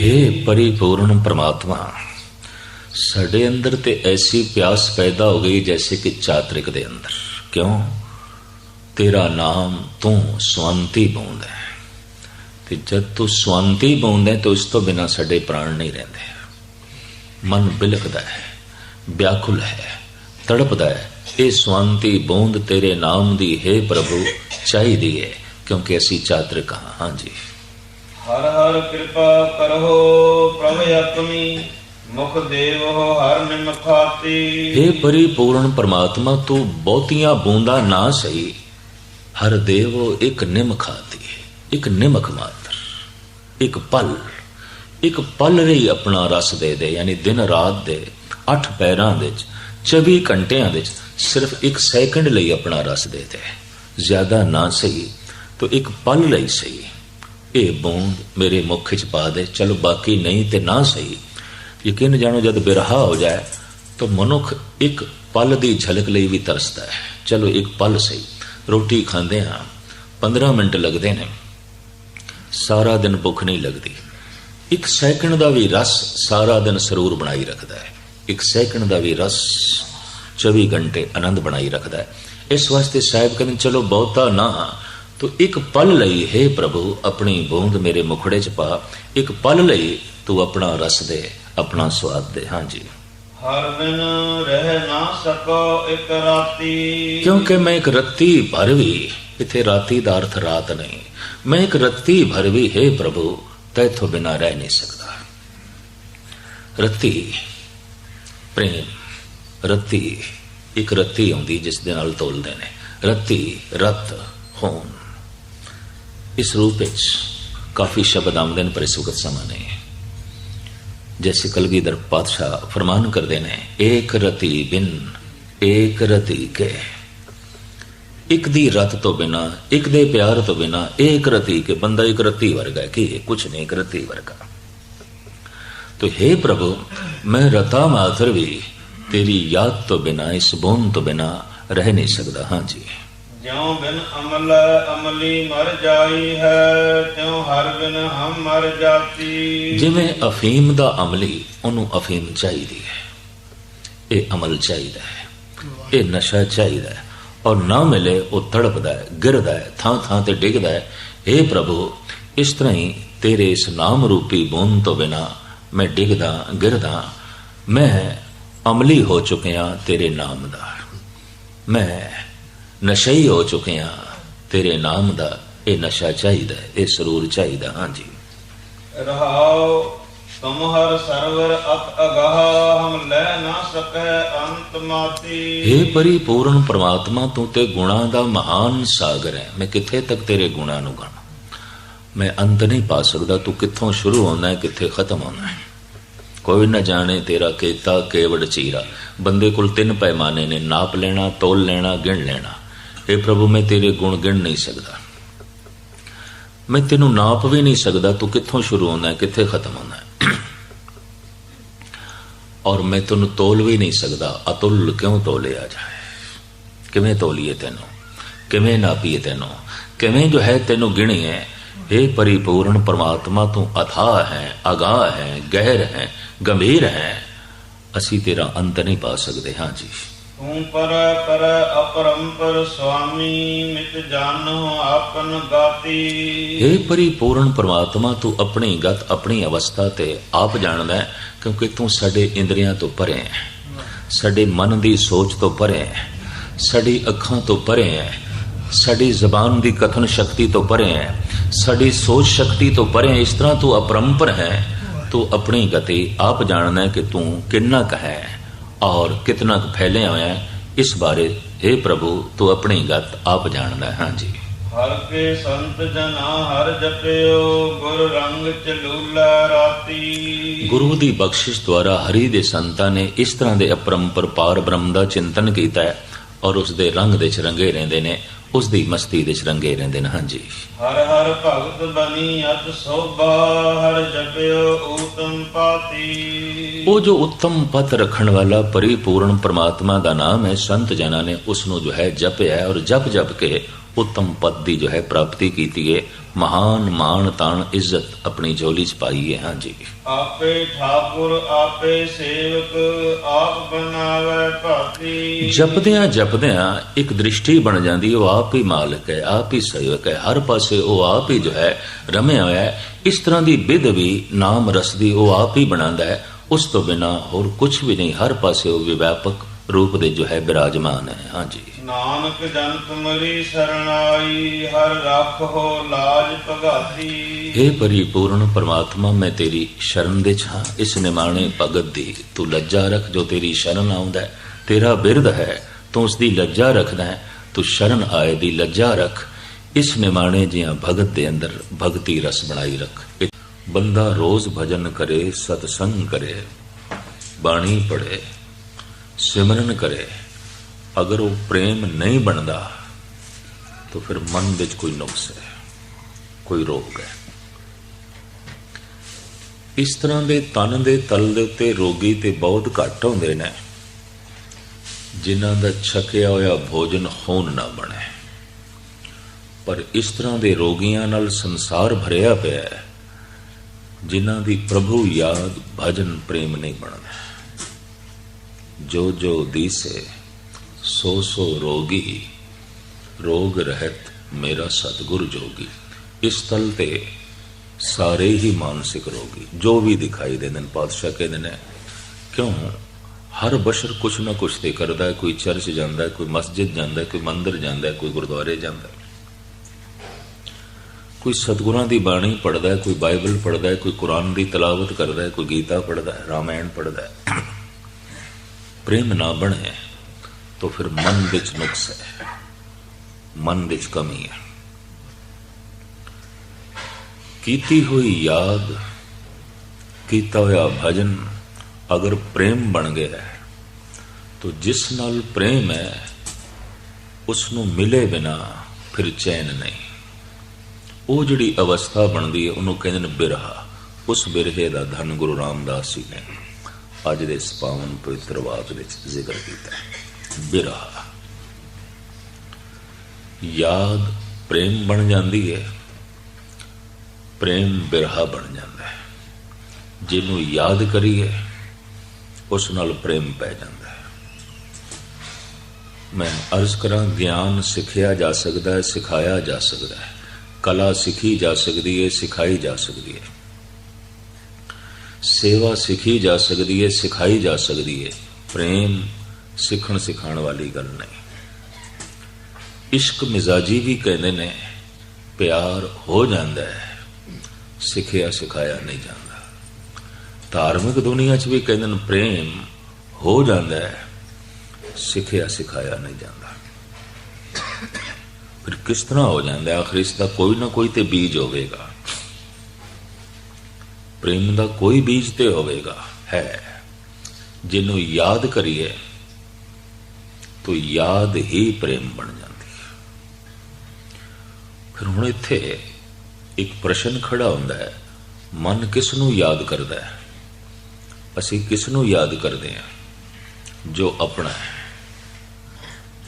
ਇਹ ਪਰਿਪੂਰਨ ਪ੍ਰਮਾਤਮਾ, ਸਾਡੇ ਅੰਦਰ ਤੇ ਐਸੀ ਪਿਆਸ ਪੈਦਾ ਹੋ ਗਈ ਜੈਸੇ ਕਿ ਚਾਤਰਿਕ ਦੇ ਅੰਦਰ। ਕਿਉਂ? ਤੇਰਾ ਨਾਮ ਤੂੰ ਸਵੰਤੀ ਬੋਂਦਾ ਤੇ ਜਦ ਤੂੰ ਸਵੰਤੀ ਬੋਂਦਾ ਤਾਂ ਉਸ ਤੋਂ ਬਿਨਾ ਸਾਡੇ ਪ੍ਰਾਣ ਨਹੀਂ ਰਹਿੰਦੇ। ਮਨ ਬਿਲਕਦਾ ਹੈ, ਵਿਆਕੁਲ ਹੈ, ਤੜਪਦਾ ਹੈ। ਇਹ ਸਵੰਤੀ ਬੋਂਦ ਤੇਰੇ ਨਾਮ ਦੀ ਹੈ ਪ੍ਰਭੂ, ਚਾਹੀਦੀ ਹੈ, ਕਿਉਂਕਿ ਅਸੀਂ ਚਾਤਰਿਕ ਹਾਂ। ਹਾਂਜੀ। ਹਰ ਹਰ ਕਿਰਪਾ ਕਰੋ ਪ੍ਰਭ ਆਤਮੀ ਮੁਖ ਦੇਵ ਹੋ ਹਰ ਨਿਮਖਾਤੀ हे ਪਰਿਪੂਰਨ ਪਰਮਾਤਮਾ, ਤੂੰ ਬਹੁਤੀਆਂ ਬੂੰਦਾਂ ਨਾ ਸਹੀ। ਹਰ ਦੇਵ ਇੱਕ ਨਿਮਖਾਤੀ ਇੱਕ ਨਿਮਖ ਮਾਤਰ, ਇੱਕ ਪਲ ਇੱਕ ਪਲ ਰਹੀ ਆਪਣਾ ਰਸ ਦੇ ਦੇ, ਯਾਨੀ ਦਿਨ ਰਾਤ ਦੇ ਅੱਠ ਪੈਰਾਂ ਦੇ ਵਿੱਚ 24 ਘੰਟਿਆਂ ਵਿੱਚ ਸਿਰਫ ਇੱਕ ਸੈਕਿੰਡ ਲਈ ਆਪਣਾ ਰਸ ਦੇ ਦੇ। ਜ਼ਿਆਦਾ ਨਾ ਸਹੀ, ਤੋ ਇੱਕ ਪਲ ਲਈ ਸਹੀ। ਇਹ ਬੂੰਦ ਮੇਰੇ ਮੁਖ 'ਚ ਪਾ ਦੇ। ਚਲੋ ਬਾਕੀ ਨਹੀਂ ਤੇ ਨਾ ਸਹੀ। ਯਕੀਨ ਜਾਣੋ, ਜਦ ਬਿਰਹਾ ਹੋ ਜਾਏ, ਤਾਂ ਮਨੁੱਖ ਇੱਕ ਪਲ ਦੀ ਝਲਕ ਲਈ ਵੀ ਤਰਸਦਾ ਹੈ। ਚਲੋ ਇੱਕ ਪਲ ਸਹੀ। ਰੋਟੀ ਖਾਂਦੇ ਹਾਂ। 15 ਮਿੰਟ ਲੱਗਦੇ ਨੇ। ਸਾਰਾ ਦਿਨ ਭੁੱਖ ਨਹੀਂ ਲੱਗਦੀ। ਇੱਕ ਸੈਕਿੰਡ ਦਾ ਵੀ ਰਸ ਸਾਰਾ ਦਿਨ ਸਰੂਰ ਬਣਾਈ ਰੱਖਦਾ ਹੈ। ਇੱਕ ਸੈਕਿੰਡ ਦਾ ਵੀ ਰਸ 24 ਘੰਟੇ ਆਨੰਦ ਬਣਾਈ ਰੱਖਦਾ ਹੈ। ਇਸ ਵਾਸਤੇ ਸਾਹਿਬ ਕਹਿੰਦੇ, ਚਲੋ ਬਹੁਤਾ ਨਾ। ਤੋ ਇੱਕ ਪਲ ਲਈ ਹੈ ਪ੍ਰਭੂ ਆਪਣੀ ਬੂੰਦ ਮੇਰੇ ਮੁਖੜੇ 'ਚ ਪਾ। ਇੱਕ ਪਲ ਲਈ ਤੂੰ ਆਪਣਾ ਰਸ ਦੇ ਆਪਣਾ ਸਵਾਦ ਦੇ। ਹਾਂਜੀ। ਹਰ ਦਿਨ ਰਹਿ ਨਾ ਸਕੋ ਇੱਕ ਰਾਤੀ। ਕਿਉਂਕਿ ਮੈਂ ਇੱਕ ਰੱਤੀ ਭਰ ਵੀ ਇਥੇ ਰਾਤੀ ਦਾ ਅਰਥ ਰਾਤ ਨਹੀਂ। ਮੈਂ ਇੱਕ ਰੱਤੀ ਭਰ ਵੀ ਹੈ ਪ੍ਰਭੂ ਤੈਥੋਂ ਬਿਨਾ ਰਹਿ ਨਹੀਂ ਸਕਦਾ। ਰੱਤੀ ਪ੍ਰੇਮ। ਰੱਤੀ ਇੱਕ ਰੱਤੀ ਆਉਂਦੀ ਜਿਸ ਦੇ ਨਾਲ ਤੋਲਦੇ ਨੇ। ਰੱਤੀ ਰਤ ਹੋਣ ਇਸ ਰੂਪ ਵਿੱਚ ਕਾਫੀ ਸ਼ਬਦ ਆਉਂਦੇ ਪਰ ਇਸ ਵਕਤ ਸਮਾਂ ਨਹੀਂ ਹੈ ਜੈਸੇ ਕਲਗੀਧਰ ਪਾਤਸ਼ਾਹ ਫਰਮਾਨ ਕਰਦੇ ਨੇ ਏਕ ਰਤੀ ਬਿਨ ਏਕ ਰਤੀ ਕੇ ਇੱਕ ਦੀ ਰਤ ਤੋਂ ਬਿਨਾ ਇੱਕ ਦੇ ਪਿਆਰ ਤੋਂ ਬਿਨਾ ਏਕ ਰਤੀ ਕੇ ਬੰਦਾ ਇੱਕ ਰਤੀ ਵਰਗਾ ਹੈ ਕਿ ਕੁਛ ਨਹੀਂ ਇੱਕ ਰਤੀ ਵਰਗਾ ਤੋ हे ਪ੍ਰਭੂ ਮੈਂ ਰਤਾ ਮਾਤਰ ਵੀ ਤੇਰੀ ਯਾਦ ਤੋਂ ਬਿਨਾ ਇਸ ਬੋਨ ਤੋਂ ਬਿਨਾ ਰਹਿ ਨਹੀਂ ਸਕਦਾ ਹਾਂਜੀ ਜਿਉ ਬਿਨ ਅਮਲ, ਅਮਲੀ ਮਰ ਜਾਈ ਹੈ, ਤਿਉ ਹਰ ਬਿਨ ਹਮ ਮਰ ਜਾਤੀ। ਜਿਵੇਂ ਅਫੀਮ ਦਾ ਅਮਲੀ, ਉਹਨੂੰ ਅਫੀਮ ਚਾਹੀਦੀ ਹੈ। ਇਹ ਅਮਲ ਚਾਹੀਦਾ ਹੈ, ਇਹ ਨਸ਼ਾ ਚਾਹੀਦਾ ਹੈ। ਔਰ ਨਾ ਮਿਲੇ, ਉਹ ਤੜਪਦਾ ਹੈ, ਗਿਰਦਾ ਹੈ ਥਾਂ ਥਾਂ ਤੇ ਡਿੱਗਦਾ ਹੈ। हे ਪ੍ਰਭੂ, ਇਸ ਤਰ੍ਹਾਂ ਹੀ ਤੇਰੇ ਇਸ ਨਾਮ ਰੂਪੀ ਬੋਨ ਤੋਂ ਬਿਨਾ ਮੈਂ ਡਿੱਗਦਾ, ਗਿਰਦਾ, ਮੈਂ ਅਮਲੀ ਹੋ ਚੁੱਕਿਆ ਤੇਰੇ ਨਾਮ ਦਾ। ਮੈਂ ਨਸ਼ਈ ਹੋ ਚੁੱਕਿਆ ਤੇਰੇ ਨਾਮ ਦਾ ਇਹ ਨਸ਼ਾ ਚਾਹੀਦਾ ਹੈ, ਇਹ ਸਰੂਰ ਚਾਹੀਦਾ ਹਾਂਜੀ। ਰਹਾਉ ਤੁਮ ਹਰ ਸਰਵਰ ਅਤ ਅਗਾਹ ਹਮ ਲੈ ਨਾ ਸਕੈ ਅੰਤ ਮਾਤੀ। हे ਪਰਿਪੂਰਨ ਪ੍ਰਮਾਤਮਾ ਤੂੰ ਤੇ ਗੁਣਾਂ ਦਾ ਮਹਾਨ ਸਾਗਰ ਹੈ। ਮੈਂ ਕਿੱਥੇ ਤੱਕ ਤੇਰੇ ਗੁਣਾਂ ਨੂੰ ਗਾਣਾ ਮੈਂ ਅੰਤ ਨਹੀਂ ਪਾ ਸਕਦਾ ਤੂੰ ਕਿੱਥੋਂ ਸ਼ੁਰੂ ਹੋਣਾ ਹੈ ਕਿੱਥੇ ਖਤਮ ਹੋਣਾ ਹੈ? ਕੋਈ ਨਾ ਜਾਣੇ ਤੇਰਾ ਕੀਤਾ ਕੇਵੜ ਚੀਰਾ। ਬੰਦੇ ਕੋਲ ਤਿੰਨ ਪੈਮਾਨੇ ਨੇ ਨਾਪ ਲੈਣਾ ਤੋਲ ਲੈਣਾ ਗਿਣ ਲੈਣਾ। हे ਪ੍ਰਭੂ ਮੈਂ ਤੇਰੇ ਗੁਣ ਗਿਣ ਨਹੀਂ ਸਕਦਾ ਮੈਂ ਤੈਨੂੰ ਨਾਪ ਵੀ ਨਹੀਂ ਸਕਦਾ ਤੂੰ ਕਿੱਥੋਂ ਸ਼ੁਰੂ ਹੋਣਾ ਹੈ ਕਿੱਥੇ ਖਤਮ ਹੋਣਾ ਹੈ ਔਰ ਮੈਂ ਤੈਨੂੰ ਤੋਲ ਵੀ ਨਹੀਂ ਸਕਦਾ ਅਤੁੱਲ ਕਿਉਂ ਤੋਲਿਆ ਜਾਏ ਕਿਵੇਂ ਤੋਲੀਏ ਤੈਨੂੰ ਕਿਵੇਂ ਨਾਪੀਏ ਤੈਨੂੰ ਕਿਵੇਂ ਜੋ ਹੈ ਤੈਨੂੰ ਗਿਣੀਏ हे परिपूर्ण परमात्मा ਤੂੰ ਅਥਾਹ ਹੈ ਅਗਾਹ ਹੈ ਗਹਿਰ ਹੈ ਗੰਭੀਰ ਹੈ ਅਸੀਂ ਤੇਰਾ ਅੰਤ ਨਹੀਂ ਪਾ ਸਕਦੇ ਹਾਂ ਜੀ ਤੂੰ ਪਰ ਪਰ ਅਪਰੰਪਰ ਸੁਆਮੀ ਮਿਤ ਜਾਣੋ ਆਪਨ ਗਾਤੀ। ਇਹ ਪਰਿਪੂਰਨ ਪਰਮਾਤਮਾ, ਤੂੰ ਆਪਣੀ ਗਤ, ਆਪਣੀ ਅਵਸਥਾ ਤੇ ਆਪ ਜਾਣਦਾ ਹੈ, ਕਿਉਂਕਿ ਤੂੰ ਸਾਡੇ ਇੰਦਰੀਆਂ ਤੋਂ ਪਰੇ ਹੈ। ਸਾਡੇ ਮਨ ਦੀ ਸੋਚ ਤੋਂ ਪਰੇ ਹੈ। ਸਾਡੀ ਅੱਖਾਂ ਤੋਂ ਪਰੇ ਹੈ। ਸਾਡੀ ਜ਼ਬਾਨ ਦੀ ਕਥਨ ਸ਼ਕਤੀ ਤੋਂ ਪਰੇ ਹੈ। ਸਾਡੀ ਸੋਚ ਸ਼ਕਤੀ ਤੋਂ ਪਰੇ ਇਸ ਤਰ੍ਹਾਂ ਤੂੰ ਅਪਰੰਪਰ ਹੈ। ਤੂੰ ਆਪਣੀ ਗਤੀ ਆਪ ਜਾਣਦਾ ਕਿ ਤੂੰ ਕਿੰਨਾ ਕਹ ਹੈ। ਔਰ ਕਿਤਨਾ ਕੁ ਫੈਲਿਆ ਹੋਇਆ ਹੈ ਇਸ ਬਾਰੇ हे ਪ੍ਰਭੂ ਤੂੰ ਆਪਣੀ ਗਤ ਆਪ ਜਾਣਦਾ ਹੈ। ਹਾਂਜੀ। ਹਰ ਕੇ ਸੰਤ ਜਨਾ ਹਰ ਜਪਿਓ ਗੁਰ ਰੰਗ ਚਲੂਲਾ ਰਾਤੀ। ਗੁਰੂ ਦੀ ਬਖਸ਼ਿਸ਼ ਦੁਆਰਾ ਹਰੀ ਦੇ ਸੰਤਾਂ ਨੇ ਇਸ ਤਰ੍ਹਾਂ ਦੇ ਅਪਰੰਪਰ ਪਾਰ ਬ੍ਰਹਮ ਦਾ ਚਿੰਤਨ ਕੀਤਾ ਹੈ। ਔਰ ਉਸ ਦੇ ਰੰਗ ਦੇ ਚ ਰੰਗੇ ਰਹਿੰਦੇ ਨੇ ਉਸ ਦੀ ਮਸਤੀ ਦੇ ਚ ਰੰਗੇ ਰਹਿੰਦੇ ਨੇ। ਹਾਂਜੀ। ਹਰ ਹਰ ਭਗਤ ਬਣੀ ਅਤ ਸੋਭਾ ਹਰ ਜਪਿਓ ਊਤਮ ਪਾਤੀ। ਉਹ ਜੋ ਉੱਤਮ ਪਤ ਰੱਖਣ ਵਾਲਾ ਪਰਿਪੂਰਨ ਪ੍ਰਮਾਤਮਾ ਦਾ ਨਾਮ ਹੈ ਸੰਤ ਜਨਾਂ ਨੇ ਉਸ ਨੂੰ ਜੋ ਹੈ ਜਪਿਆ ਔਰ ਜਪ ਜਪ ਕੇ ਉੱਤਮ ਪਦ ਦੀ ਜੋ ਹੈ ਪ੍ਰਾਪਤੀ ਕੀਤੀ ਹੈ। ਮਹਾਨ ਮਾਣ ਤਾਣ ਇੱਜ਼ਤ ਆਪਣੀ ਝੋਲੀ 'ਚ ਪਾਈ ਹੈ ਹਾਂਜੀ ਆਪੇ ਠਾਕੁਰ ਆਪੇ ਸੇਵਕ ਆਪ ਬਣਾਵੇ ਭਾਤੀ। ਜਪਦਿਆਂ ਜਪਦਿਆਂ ਇੱਕ ਦ੍ਰਿਸ਼ਟੀ ਬਣ ਜਾਂਦੀ ਉਹ ਆਪ ਹੀ ਮਾਲਕ ਹੈ ਆਪ ਹੀ ਸੇਵਕ ਹੈ। ਹਰ ਪਾਸੇ ਉਹ ਆਪ ਹੀ ਜੋ ਹੈ ਰਮਿਆ ਹੋਇਆ ਹੈ। ਇਸ ਤਰ੍ਹਾਂ ਦੀ ਬਿਧ ਵੀ ਨਾਮ ਰਸ ਦੀ ਉਹ ਆਪ ਹੀ ਬਣਾਉਂਦਾ ਹੈ। ਉਸ ਤੋਂ ਬਿਨਾ ਹੋਰ ਕੁਝ ਵੀ ਨਹੀਂ ਹਰ ਪਾਸੇ ਉਹ ਵਿਵਿਆਪਕ ਰੂਪ ਦੇ ਜੋ ਹੈ ਬਿਰਾਜਮਾਨ ਹੈ। ਹਾਂਜੀ। ਨਾਨਕ ਜਨ ਤੁਮਰੀ ਸਰਣਾਈ ਹਰ ਰੱਖੋ ਲਾਜ ਭਗਾਤੀ। हे ਪਰਿਪੂਰਨ ਪਰਮਾਤਮਾ ਮੈਂ ਤੇਰੀ ਸ਼ਰਨ ਦੇ ਛਾਂ। ਇਸ ਨਿਮਾਣੇ ਭਗਤ ਦੀ ਤੂੰ ਲੱਜਾ ਰੱਖ ਜੋ ਤੇਰੀ ਸ਼ਰਨ ਆਉਂਦਾ ਤੇਰਾ ਬਿਰਧ ਹੈ ਤੂੰ ਉਸ ਦੀ ਲੱਜਾ ਰੱਖਦਾ ਹੈ। ਤੂੰ ਸ਼ਰਨ ਆਏ ਦੀ ਲੱਜਾ ਰੱਖ। ਇਸ ਨਿਮਾਣੇ ਜਿਹਾ ਭਗਤ ਦੇ ਅੰਦਰ ਭਗਤੀ ਰਸ ਬਣਾਈ ਰੱਖ। ਬੰਦਾ ਰੋਜ਼ ਭਜਨ ਕਰੇ ਸਤਸੰਗ ਕਰੇ। ਬਾਣੀ ਪੜੇ ਸਿਮਰਨ ਕਰੇ। ਅਗਰ ਉਹ ਪ੍ਰੇਮ ਨਹੀਂ ਬਣਦਾ, ਤਾਂ ਫਿਰ ਮਨ ਵਿੱਚ ਕੋਈ ਨੁਕਸ ਹੈ, ਕੋਈ ਰੋਗ ਹੈ। ਇਸ ਤਰ੍ਹਾਂ ਦੇ ਤਨ ਦੇ ਤਲ ਦੇ ਉੱਤੇ ਰੋਗੀ ਤੇ ਬਹੁਤ ਘੱਟ ਹੁੰਦੇ ਨੇ, ਜਿਨ੍ਹਾਂ ਦਾ ਛਕਿਆ ਹੋਇਆ ਭੋਜਨ ਖੂਨ ਨਾ ਬਣੇ। ਪਰ ਇਸ ਤਰ੍ਹਾਂ ਦੇ ਰੋਗੀਆਂ ਨਾਲ ਸੰਸਾਰ ਭਰਿਆ ਪਿਆ ਹੈ, ਜਿਨ੍ਹਾਂ ਦੀ ਪ੍ਰਭੂ ਯਾਦ ਭਜਨ ਪ੍ਰੇਮ ਨਹੀਂ ਬਣਦਾ। ਜੋ ਜੋ ਦੀਸੇ ਸੋ ਸੋ ਰੋਗੀ, ਰੋਗ ਰਹਿਤ ਮੇਰਾ ਸਤਿਗੁਰ ਜੋਗੀ। ਇਸ ਤਲ ਤੇ ਸਾਰੇ ਹੀ ਮਾਨਸਿਕ ਰੋਗੀ, ਜੋ ਵੀ ਦਿਖਾਈ ਦਿੰਦੇ ਨੇ, ਪਾਤਸ਼ਾਹ ਕਹਿੰਦੇ ਨੇ, ਕਿਉਂ? ਹਰ ਬਸ਼ਰ ਕੁਛ ਨਾ ਕੁਛ ਤੇ ਕਰਦਾ ਹੈ, ਕੋਈ ਚਰਚ ਜਾਂਦਾ ਹੈ, ਕੋਈ ਮਸਜਿਦ ਜਾਂਦਾ ਹੈ, ਕੋਈ ਮੰਦਿਰ ਜਾਂਦਾ ਹੈ, ਕੋਈ ਗੁਰਦੁਆਰੇ ਜਾਂਦਾ ਹੈ। ਕੋਈ ਸਤਿਗੁਰਾਂ ਦੀ ਬਾਣੀ ਪੜ੍ਹਦਾ ਹੈ, ਕੋਈ ਬਾਈਬਲ ਪੜ੍ਹਦਾ ਹੈ, ਕੋਈ ਕੁਰਾਨ ਦੀ ਤਲਾਵਤ ਕਰਦਾ ਹੈ, ਕੋਈ ਗੀਤਾ ਪੜ੍ਹਦਾ ਹੈ, ਰਾਮਾਇਣ ਪੜ੍ਹਦਾ ਹੈ। ਪ੍ਰੇਮ ਨਾ ਬਣੇ, ਤਾਂ ਫਿਰ ਮਨ ਵਿੱਚ ਨੁਕਸ ਹੈ। ਮਨ ਵਿੱਚ ਕਮੀ ਹੈ। ਕੀਤੀ ਹੋਈ ਯਾਦ, ਕੀਤਾ ਹੋਇਆ ਭਜਨ ਅਗਰ ਪ੍ਰੇਮ ਬਣ ਗਿਆ ਹੈ, ਤਾਂ ਜਿਸ ਨਾਲ ਪ੍ਰੇਮ ਹੈ ਉਸ ਨੂੰ ਮਿਲੇ ਬਿਨਾ ਫਿਰ ਚੈਨ ਨਹੀਂ। ਉਹ ਜਿਹੜੀ ਅਵਸਥਾ ਬਣਦੀ ਹੈ, ਉਹਨੂੰ ਕਹਿੰਦੇ ਨੇ ਬਿਰਹਾ। ਉਸ ਬਿਰਹੇ ਦਾ ਧੰਨ ਗੁਰੂ ਰਾਮਦਾਸ ਜੀ ਨੇ। ਅੱਜ ਦੇ ਇਸ ਪਾਵਨ ਪਵਿੱਤਰ ਵਾਕ ਵਿੱਚ ਜ਼ਿਕਰ ਕੀਤਾ। ਹੈ ਬਿਰਹਾ ਯਾਦ ਪ੍ਰੇਮ ਬਣ ਜਾਂਦੀ ਹੈ। ਪ੍ਰੇਮ ਬਿਰਹਾ ਬਣ ਜਾਂਦਾ ਹੈ। ਜਿਹਨੂੰ ਯਾਦ ਕਰੀਏ, ਉਸ ਨਾਲ ਪ੍ਰੇਮ ਪੈ ਜਾਂਦਾ ਹੈ। ਮੈਂ ਅਰਜ਼ ਕਰਾਂ, ਗਿਆਨ ਸਿੱਖਿਆ ਜਾ ਸਕਦਾ ਹੈ, ਸਿਖਾਇਆ ਜਾ ਸਕਦਾ ਹੈ। ਕਲਾ ਸਿੱਖੀ ਜਾ ਸਕਦੀ ਹੈ, ਸਿਖਾਈ ਜਾ ਸਕਦੀ ਹੈ। ਸੇਵਾ ਸਿੱਖੀ ਜਾ ਸਕਦੀ ਹੈ ਸਿਖਾਈ ਜਾ ਸਕਦੀ ਹੈ ਪ੍ਰੇਮ ਸਿੱਖਣ ਸਿਖਾਉਣ ਵਾਲੀ ਗੱਲ ਨਹੀਂ। ਇਸ਼ਕ ਮਿਜ਼ਾਜੀ ਵੀ ਕਹਿੰਦੇ ਨੇ, ਪਿਆਰ ਹੋ ਜਾਂਦਾ ਹੈ, ਸਿੱਖਿਆ ਸਿਖਾਇਆ ਨਹੀਂ ਜਾਂਦਾ। ਧਾਰਮਿਕ ਦੁਨੀਆ 'ਚ ਵੀ ਕਹਿੰਦੇ ਨੇ, ਪ੍ਰੇਮ ਹੋ ਜਾਂਦਾ ਹੈ, ਸਿੱਖਿਆ ਸਿਖਾਇਆ ਨਹੀਂ ਜਾਂਦਾ। ਫਿਰ ਕਿਸ ਤਰ੍ਹਾਂ ਹੋ ਜਾਂਦਾ ਹੈ? ਆਖਰ ਇਸ ਦਾ ਕੋਈ ਨਾ ਕੋਈ ਤੇ ਬੀਜ ਹੋਵੇਗਾ। ਪ੍ਰੇਮ ਦਾ ਕੋਈ ਬੀਜ ਤੇ ਹੋਵੇਗਾ, ਹੈ। ਜਿਹਨੂੰ ਯਾਦ ਕਰੀਏ, ਤੋ ਯਾਦ ਹੀ ਪ੍ਰੇਮ ਬਣ ਜਾਂਦੀ ਹੈ। ਫਿਰ ਹੁਣ ਇੱਥੇ ਇੱਕ ਪ੍ਰਸ਼ਨ ਖੜਾ ਹੁੰਦਾ ਹੈ, ਮਨ ਕਿਸ ਨੂੰ ਯਾਦ ਕਰਦਾ ਹੈ? ਅਸੀਂ ਕਿਸ ਨੂੰ ਯਾਦ ਕਰਦੇ ਹਾਂ? ਜੋ ਆਪਣਾ ਹੈ।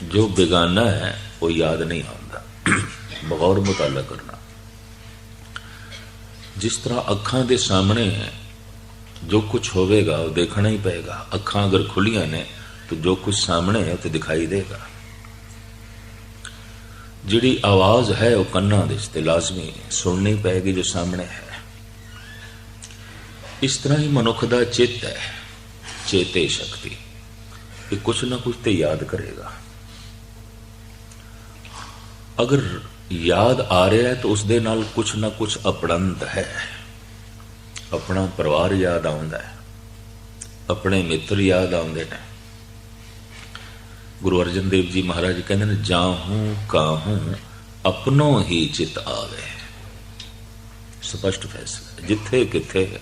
ਜੋ ਬੇਗਾਨਾ ਹੈ, ਉਹ ਯਾਦ ਨਹੀਂ ਆਉਂਦਾ। ਬਗੌਰ ਮੁਤਾਲਾ ਕਰਨਾ। ਜਿਸ ਤਰ੍ਹਾਂ ਅੱਖਾਂ ਦੇ ਸਾਹਮਣੇ ਹੈ, ਜੋ ਕੁਝ ਹੋਵੇਗਾ ਉਹ ਦੇਖਣਾ ਹੀ ਪਏਗਾ। ਅੱਖਾਂ ਅਗਰ ਖੁੱਲੀਆਂ ਨੇ, ਤਾਂ ਜੋ ਕੁਝ ਸਾਹਮਣੇ ਹੈ, ਉਹ ਤੇ ਦਿਖਾਈ ਦੇਗਾ। ਜਿਹੜੀ ਆਵਾਜ਼ ਹੈ, ਉਹ ਕੰਨਾਂ ਦੇ ਤੇ ਲਾਜ਼ਮੀ ਸੁਣਨੀ ਪਏਗੀ ਜੋ ਸਾਹਮਣੇ ਹੈ। ਇਸ ਤਰ੍ਹਾਂ ਹੀ ਮਨੁੱਖ ਦਾ ਚਿੱਤ ਹੈ, ਚੇਤੇ ਸ਼ਕਤੀ ਇਹ ਕੁਛ ਨਾ ਕੁਛ ਤੇ ਯਾਦ ਕਰੇਗਾ। ਅਗਰ ਯਾਦ ਆ ਰਿਹਾ ਹੈ ਤਾਂ ਉਸ ਦੇ ਨਾਲ ਕੁਛ ਨਾ ਕੁਛ ਅਪੜੰਤ ਹੈ। ਆਪਣਾ ਪਰਿਵਾਰ ਯਾਦ ਆਉਂਦਾ ਹੈ। ਆਪਣੇ ਮਿੱਤਰ ਯਾਦ ਆਉਂਦੇ ਨੇ। ਗੁਰੂ ਅਰਜਨ ਦੇਵ ਜੀ ਮਹਾਰਾਜ ਕਹਿੰਦੇ ਨੇ, ਜਾਹੂੰ ਕਾਹੂੰ ਆਪਣੋ ਹੀ ਚਿਤ ਆਵੇ। ਸਪਸ਼ਟ ਫੈਸਲਾ ਜਿੱਥੇ ਕਿੱਥੇ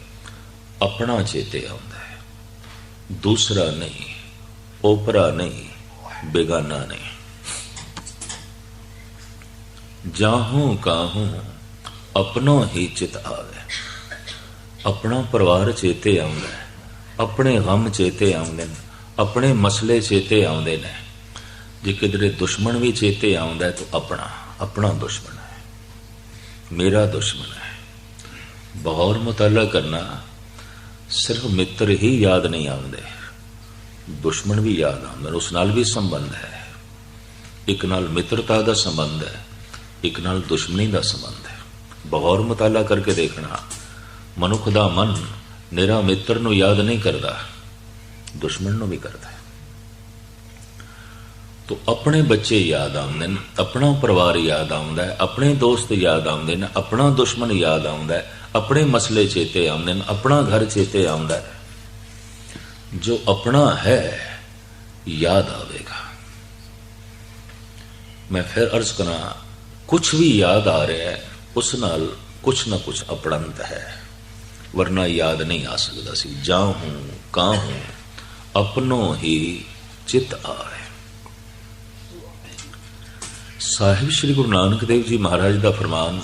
ਆਪਣਾ ਚੇਤੇ ਆਉਂਦਾ ਹੈ। ਦੂਸਰਾ ਨਹੀਂ ਓਪਰਾ ਨਹੀਂ, ਬੇਗਾਨਾ ਨਹੀਂ। ਜਾਹੂ ਕਾਹੂੰ ਆਪਣਾ ਹੀ ਚਿਤ ਆਵੇ। ਆਪਣਾ ਪਰਿਵਾਰ ਚੇਤੇ ਆਉਂਦਾ ਆਪਣੇ ਗਮ ਚੇਤੇ ਆਉਂਦੇ ਨੇ ਆਪਣੇ ਮਸਲੇ ਚੇਤੇ ਆਉਂਦੇ ਨੇ। ਜੇ ਕਿਧਰੇ ਦੁਸ਼ਮਣ ਵੀ ਚੇਤੇ ਆਉਂਦਾ ਤਾਂ ਆਪਣਾ ਆਪਣਾ ਦੁਸ਼ਮਣ ਹੈ। ਮੇਰਾ ਦੁਸ਼ਮਣ ਹੈ। ਬਹੁਤ ਮੁਤਾਲਾ ਕਰਨਾ ਸਿਰਫ ਮਿੱਤਰ ਹੀ ਯਾਦ ਨਹੀਂ ਆਉਂਦੇ। ਦੁਸ਼ਮਣ ਵੀ ਯਾਦ ਆਉਂਦੇ ਨੇ, ਉਸ ਨਾਲ ਵੀ ਸੰਬੰਧ ਹੈ। ਇੱਕ ਨਾਲ ਮਿੱਤਰਤਾ ਦਾ ਸੰਬੰਧ ਹੈ। ਇੱਕ ਨਾਲ ਦੁਸ਼ਮਣੀ ਦਾ ਸੰਬੰਧ ਹੈ। ਬਹੁਤ ਮੁਤਾਲਾ ਕਰਕੇ ਦੇਖਣਾ, ਮਨੁੱਖ ਦਾ ਮਨ ਨਿਰਾ ਮਿੱਤਰ ਨੂੰ ਯਾਦ ਨਹੀਂ ਕਰਦਾ, ਦੁਸ਼ਮਣ ਨੂੰ ਵੀ ਕਰਦਾ ਹੈ। ਤੋ ਆਪਣੇ ਬੱਚੇ ਯਾਦ ਆਉਂਦੇ ਨੇ, ਆਪਣਾ ਪਰਿਵਾਰ ਯਾਦ ਆਉਂਦਾ ਹੈ, ਆਪਣੇ ਦੋਸਤ ਯਾਦ ਆਉਂਦੇ ਨੇ, ਆਪਣਾ ਦੁਸ਼ਮਣ ਯਾਦ ਆਉਂਦਾ ਹੈ, ਆਪਣੇ ਮਸਲੇ ਚੇਤੇ ਆਉਂਦੇ ਨੇ, ਆਪਣਾ ਘਰ ਚੇਤੇ ਆਉਂਦਾ ਹੈ। ਜੋ ਆਪਣਾ ਹੈ, ਯਾਦ ਆਵੇਗਾ। ਮੈਂ ਫਿਰ ਅਰਜ਼ ਕਰਾਂ ਕੁਝ ਵੀ ਯਾਦ ਆ ਰਿਹਾ ਹੈ, ਉਸ ਨਾਲ ਕੁਝ ਨਾ ਕੁਝ ਅਪੜੰਤ ਹੈ। ਵਰਨਾ ਯਾਦ ਨਹੀਂ ਆ ਸਕਦਾ ਸੀ ਜਾਂ ਹੂੰ ਕਾਂ ਹੂੰ ਆਪਣੋ ਹੀ ਚਿਤ ਆਏ ਸਾਹਿਬ ਸ੍ਰੀ ਗੁਰੂ ਨਾਨਕ ਦੇਵ ਜੀ ਮਹਾਰਾਜ ਦਾ ਫਰਮਾਨ,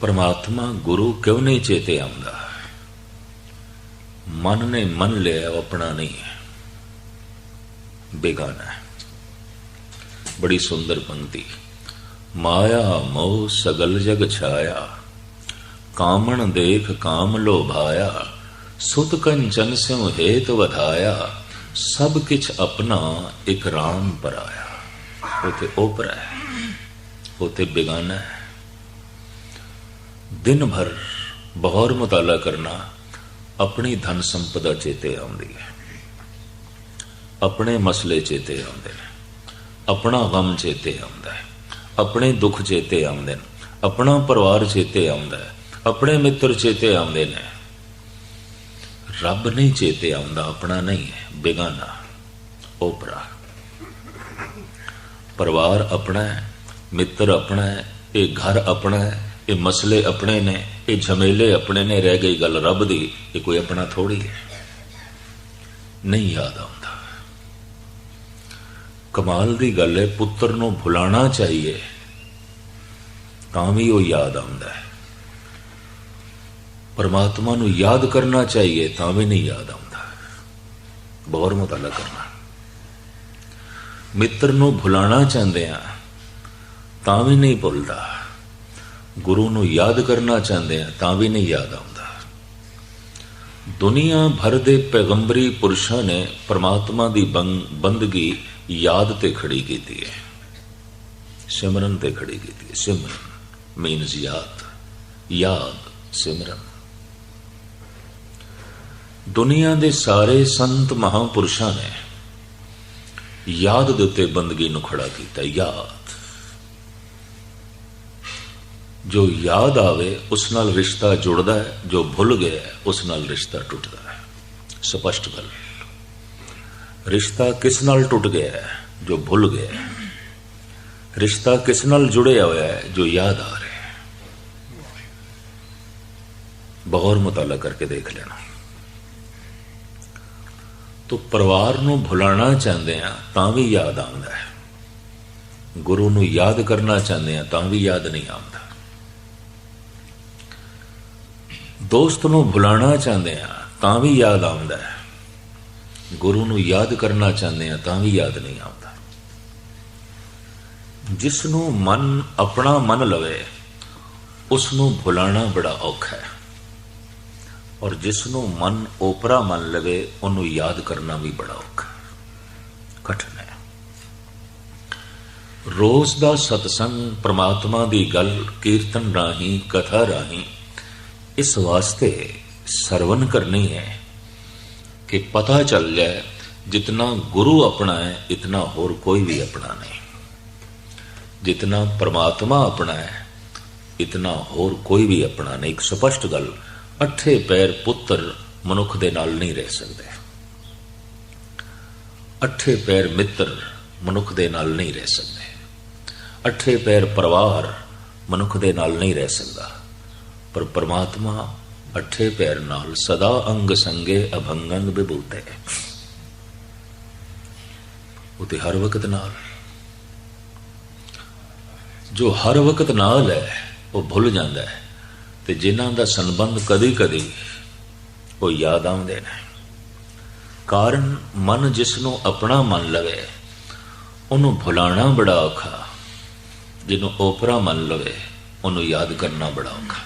ਪਰਮਾਤਮਾ ਗੁਰੂ ਕਿਉਂ ਨਹੀਂ ਚੇਤੇ ਆਉਂਦਾ? ਮਨ ਨੇ ਮੰਨ ਲਿਆ ਆਪਣਾ ਨਹੀਂ ਹੈ। ਬੇਗਾਨਾ ਹੈ। ਬੜੀ ਸੁੰਦਰ ਪੰਕਤੀ। ਮਾਇਆ ਮੋਹ ਸਗਲ ਜਗ ਛਾਇਆ, ਕਾਮਣ ਦੇਖ ਕਾਮ ਲੋਭਾਇਆ ਸੁਤ ਕੰਚਨ ਸਿਉ ਹੇਤ ਵਧਾਇਆ, ਸਭ ਕਿਛ ਆਪਣਾ ਇਕ ਰਾਮ ਪਰਾਇਆ। ਉਤੇ ਓਪਰਾ ਹੈ ਉਤੇ ਬੇਗਾਨਾ ਹੈ। ਦਿਨ ਭਰ ਬਹੁਰ ਮੁਤਾਲਾ ਕਰਨਾ ਆਪਣੀ ਧਨ ਸੰਪਦਾ ਚੇਤੇ ਆਉਂਦੀ ਹੈ। ਆਪਣੇ ਮਸਲੇ ਚੇਤੇ ਆਉਂਦੇ ਨੇ, ਆਪਣਾ ਗਮ ਚੇਤੇ ਆਉਂਦਾ ਹੈ। ਆਪਣੇ ਦੁੱਖ ਚੇਤੇ ਆਉਂਦੇ ਨੇ, ਆਪਣਾ ਪਰਿਵਾਰ ਚੇਤੇ ਆਉਂਦਾ ਹੈ, ਆਪਣੇ ਮਿੱਤਰ ਚੇਤੇ ਆਉਂਦੇ ਨੇ। ਰੱਬ ਨਹੀਂ ਚੇਤੇ ਆਉਂਦਾ, ਆਪਣਾ ਨਹੀਂ ਹੈ, ਬੇਗਾਨਾ ਭਰਾ। ਪਰਿਵਾਰ ਆਪਣਾ ਹੈ, ਮਿੱਤਰ ਆਪਣਾ ਹੈ, ਇਹ ਘਰ ਆਪਣਾ ਹੈ, ਇਹ ਮਸਲੇ ਆਪਣੇ ਨੇ, ਇਹ ਝਮੇਲੇ ਆਪਣੇ ਨੇ, ਰਹਿ ਗਈ ਗੱਲ ਰੱਬ ਦੀ, ਇਹ ਕੋਈ ਆਪਣਾ ਥੋੜੀ ਹੈ। ਨਹੀਂ ਯਾਦ ਆਉਂਦਾ। ਕਮਾਲ ਦੀ ਗੱਲ ਹੈ, ਪੁੱਤਰ ਨੂੰ ਭੁਲਾਣਾ ਚਾਹੀਏ। ਤਾਂ ਵੀ ਉਹ ਯਾਦ ਆਉਂਦਾ ਹੈ। ਪਰਮਾਤਮਾ ਨੂੰ ਯਾਦ ਕਰਨਾ ਚਾਹੀਏ, ਤਾਂ ਵੀ ਨਹੀਂ ਯਾਦ ਆਉਂਦਾ। ਬਹੁਤ ਮੁਤਾਲਾ ਕਰਨਾ। ਮਿੱਤਰ ਨੂੰ ਭੁਲਾਣਾ ਚਾਹੁੰਦੇ ਆ, ਤਾਂ ਵੀ ਨਹੀਂ ਭੁੱਲਦਾ। ਗੁਰੂ ਨੂੰ ਯਾਦ ਕਰਨਾ ਚਾਹੁੰਦੇ ਆ, ਤਾਂ ਵੀ ਨਹੀਂ ਯਾਦ ਆਉਂਦਾ। ਦੁਨੀਆ ਭਰ ਦੇ ਪੈਗੰਬਰੀ ਪੁਰਸ਼ਾਂ ਨੇ ਪ੍ਰਮਾਤਮਾ ਦੀ ਬੰਦ- ਬੰਦਗੀ ਯਾਦ ਤੇ ਖੜੀ ਕੀਤੀ ਹੈ। ਸਿਮਰਨ ਤੇ ਖੜੀ ਕੀਤੀ ਹੈ। ਸਿਮਰਨ ਮੀਨਸ ਯਾਦ। ਯਾਦ, ਸਿਮਰਨ। ਦੁਨੀਆ ਦੇ ਸਾਰੇ ਸੰਤ ਮਹਾਪੁਰਸ਼ਾਂ ਨੇ ਯਾਦ ਦੇ ਉੱਤੇ ਬੰਦਗੀ ਨੂੰ ਖੜਾ ਕੀਤਾ। ਯਾਦ। ਜੋ ਯਾਦ ਆਵੇ, ਉਸ ਨਾਲ ਰਿਸ਼ਤਾ ਜੁੜਦਾ ਹੈ। ਜੋ ਭੁੱਲ ਗਿਆ, ਉਸ ਨਾਲ ਰਿਸ਼ਤਾ ਟੁੱਟਦਾ ਹੈ। ਸਪਸ਼ਟ ਗੱਲ ਰਿਸ਼ਤਾ ਕਿਸ ਨਾਲ ਟੁੱਟ ਗਿਆ ਹੈ, ਜੋ ਭੁੱਲ ਗਿਆ ਹੈ? ਰਿਸ਼ਤਾ ਕਿਸ ਨਾਲ ਜੁੜਿਆ ਹੋਇਆ ਹੈ, ਜੋ ਯਾਦ ਆ ਰਿਹਾ ਹੈ? ਬਹੁਤ ਮੁਤਾਲਾ ਕਰਕੇ ਦੇਖ ਲੈਣਾ। ਤੋ ਪਰਿਵਾਰ ਨੂੰ ਭੁਲਾਣਾ ਚਾਹੁੰਦੇ ਆ, ਤਾਂ ਵੀ ਯਾਦ ਆਉਂਦਾ ਹੈ। ਗੁਰੂ ਨੂੰ ਯਾਦ ਕਰਨਾ ਚਾਹੁੰਦੇ ਆ, ਤਾਂ ਵੀ ਯਾਦ ਨਹੀਂ ਆਉਂਦਾ। ਦੋਸਤ ਨੂੰ ਭੁਲਾਣਾ ਚਾਹੁੰਦੇ ਆ, ਤਾਂ ਵੀ ਯਾਦ ਆਉਂਦਾ ਹੈ। ਗੁਰੂ ਨੂੰ ਯਾਦ ਕਰਨਾ ਚਾਹੁੰਦੇ ਆ ਤਾਂ ਵੀ ਯਾਦ ਨਹੀਂ ਆਉਂਦਾ। ਜਿਸ ਨੂੰ ਮਨ ਆਪਣਾ ਮੰਨ ਲਵੇ ਉਸ ਨੂੰ ਭੁਲਾਣਾ ਬੜਾ ਔਖਾ ਹੈ। ਔਰ ਜਿਸ ਨੂੰ ਮਨ ਓਪਰਾ ਮੰਨ ਲਵੇ, ਉਹਨੂੰ ਯਾਦ ਕਰਨਾ ਵੀ ਬੜਾ ਔਖਾ ਕਠਿਨ ਹੈ। ਰੋਜ਼ ਦਾ ਸਤਸੰਗ ਪ੍ਰਮਾਤਮਾ ਦੀ ਗੱਲ, ਕੀਰਤਨ ਰਾਹੀਂ, ਕਥਾ ਰਾਹੀਂ, ਇਸ ਵਾਸਤੇ ਸਰਵਨ ਕਰਨੀ ਹੈ। ਕਿ ਪਤਾ ਚੱਲ ਜਾਏ, ਜਿਤਨਾ ਗੁਰੂ ਆਪਣਾ ਹੈ, ਇਤਨਾ ਹੋਰ ਕੋਈ ਵੀ ਆਪਣਾ ਨਹੀਂ। ਜਿਤਨਾ ਪ੍ਰਮਾਤਮਾ ਆਪਣਾ ਹੈ, ਇਤਨਾ ਹੋਰ ਕੋਈ ਵੀ ਆਪਣਾ ਨਹੀਂ। ਇੱਕ ਸਪਸ਼ਟ ਗੱਲ, ਅੱਠੇ ਪੈਰ ਪੁੱਤਰ ਮਨੁੱਖ ਦੇ ਨਾਲ ਨਹੀਂ ਰਹਿ ਸਕਦੇ। ਅੱਠੇ ਪੈਰ ਮਿੱਤਰ ਮਨੁੱਖ ਦੇ ਨਾਲ ਨਹੀਂ ਰਹਿ ਸਕਦੇ। ਅੱਠੇ ਪੈਰ ਪਰਿਵਾਰ ਮਨੁੱਖ ਦੇ ਨਾਲ ਨਹੀਂ ਰਹਿ ਸਕਦਾ। ਪਰ ਪ੍ਰਮਾਤਮਾ ਅੱਠੇ ਪੈਰ ਨਾਲ ਸਦਾ ਅੰਗ ਸੰਗੇ ਅਭੰਗੰਗ ਉਹ ਤੇ ਹਰ ਵਕਤ ਨਾਲ। ਜੋ ਹਰ ਵਕਤ ਨਾਲ ਹੈ, ਉਹ ਭੁੱਲ ਜਾਂਦਾ ਹੈ ਤੇ ਜਿਨ੍ਹਾਂ ਦਾ ਸੰਬੰਧ ਕਦੀ-ਕਦੀ ਉਹ ਯਾਦ ਆਉਂਦੇ ਨੇ। ਕਾਰਨ ਮਨ ਜਿਸ ਨੂੰ ਆਪਣਾ ਮੰਨ ਲਵੇ, ਉਹਨੂੰ ਭੁਲਾਣਾ ਬੜਾ ਔਖਾ। ਜਿਹਨੂੰ ਓਪਰਾ ਮੰਨ ਲਵੇ, ਉਹਨੂੰ ਯਾਦ ਕਰਨਾ ਬੜਾ ਔਖਾ।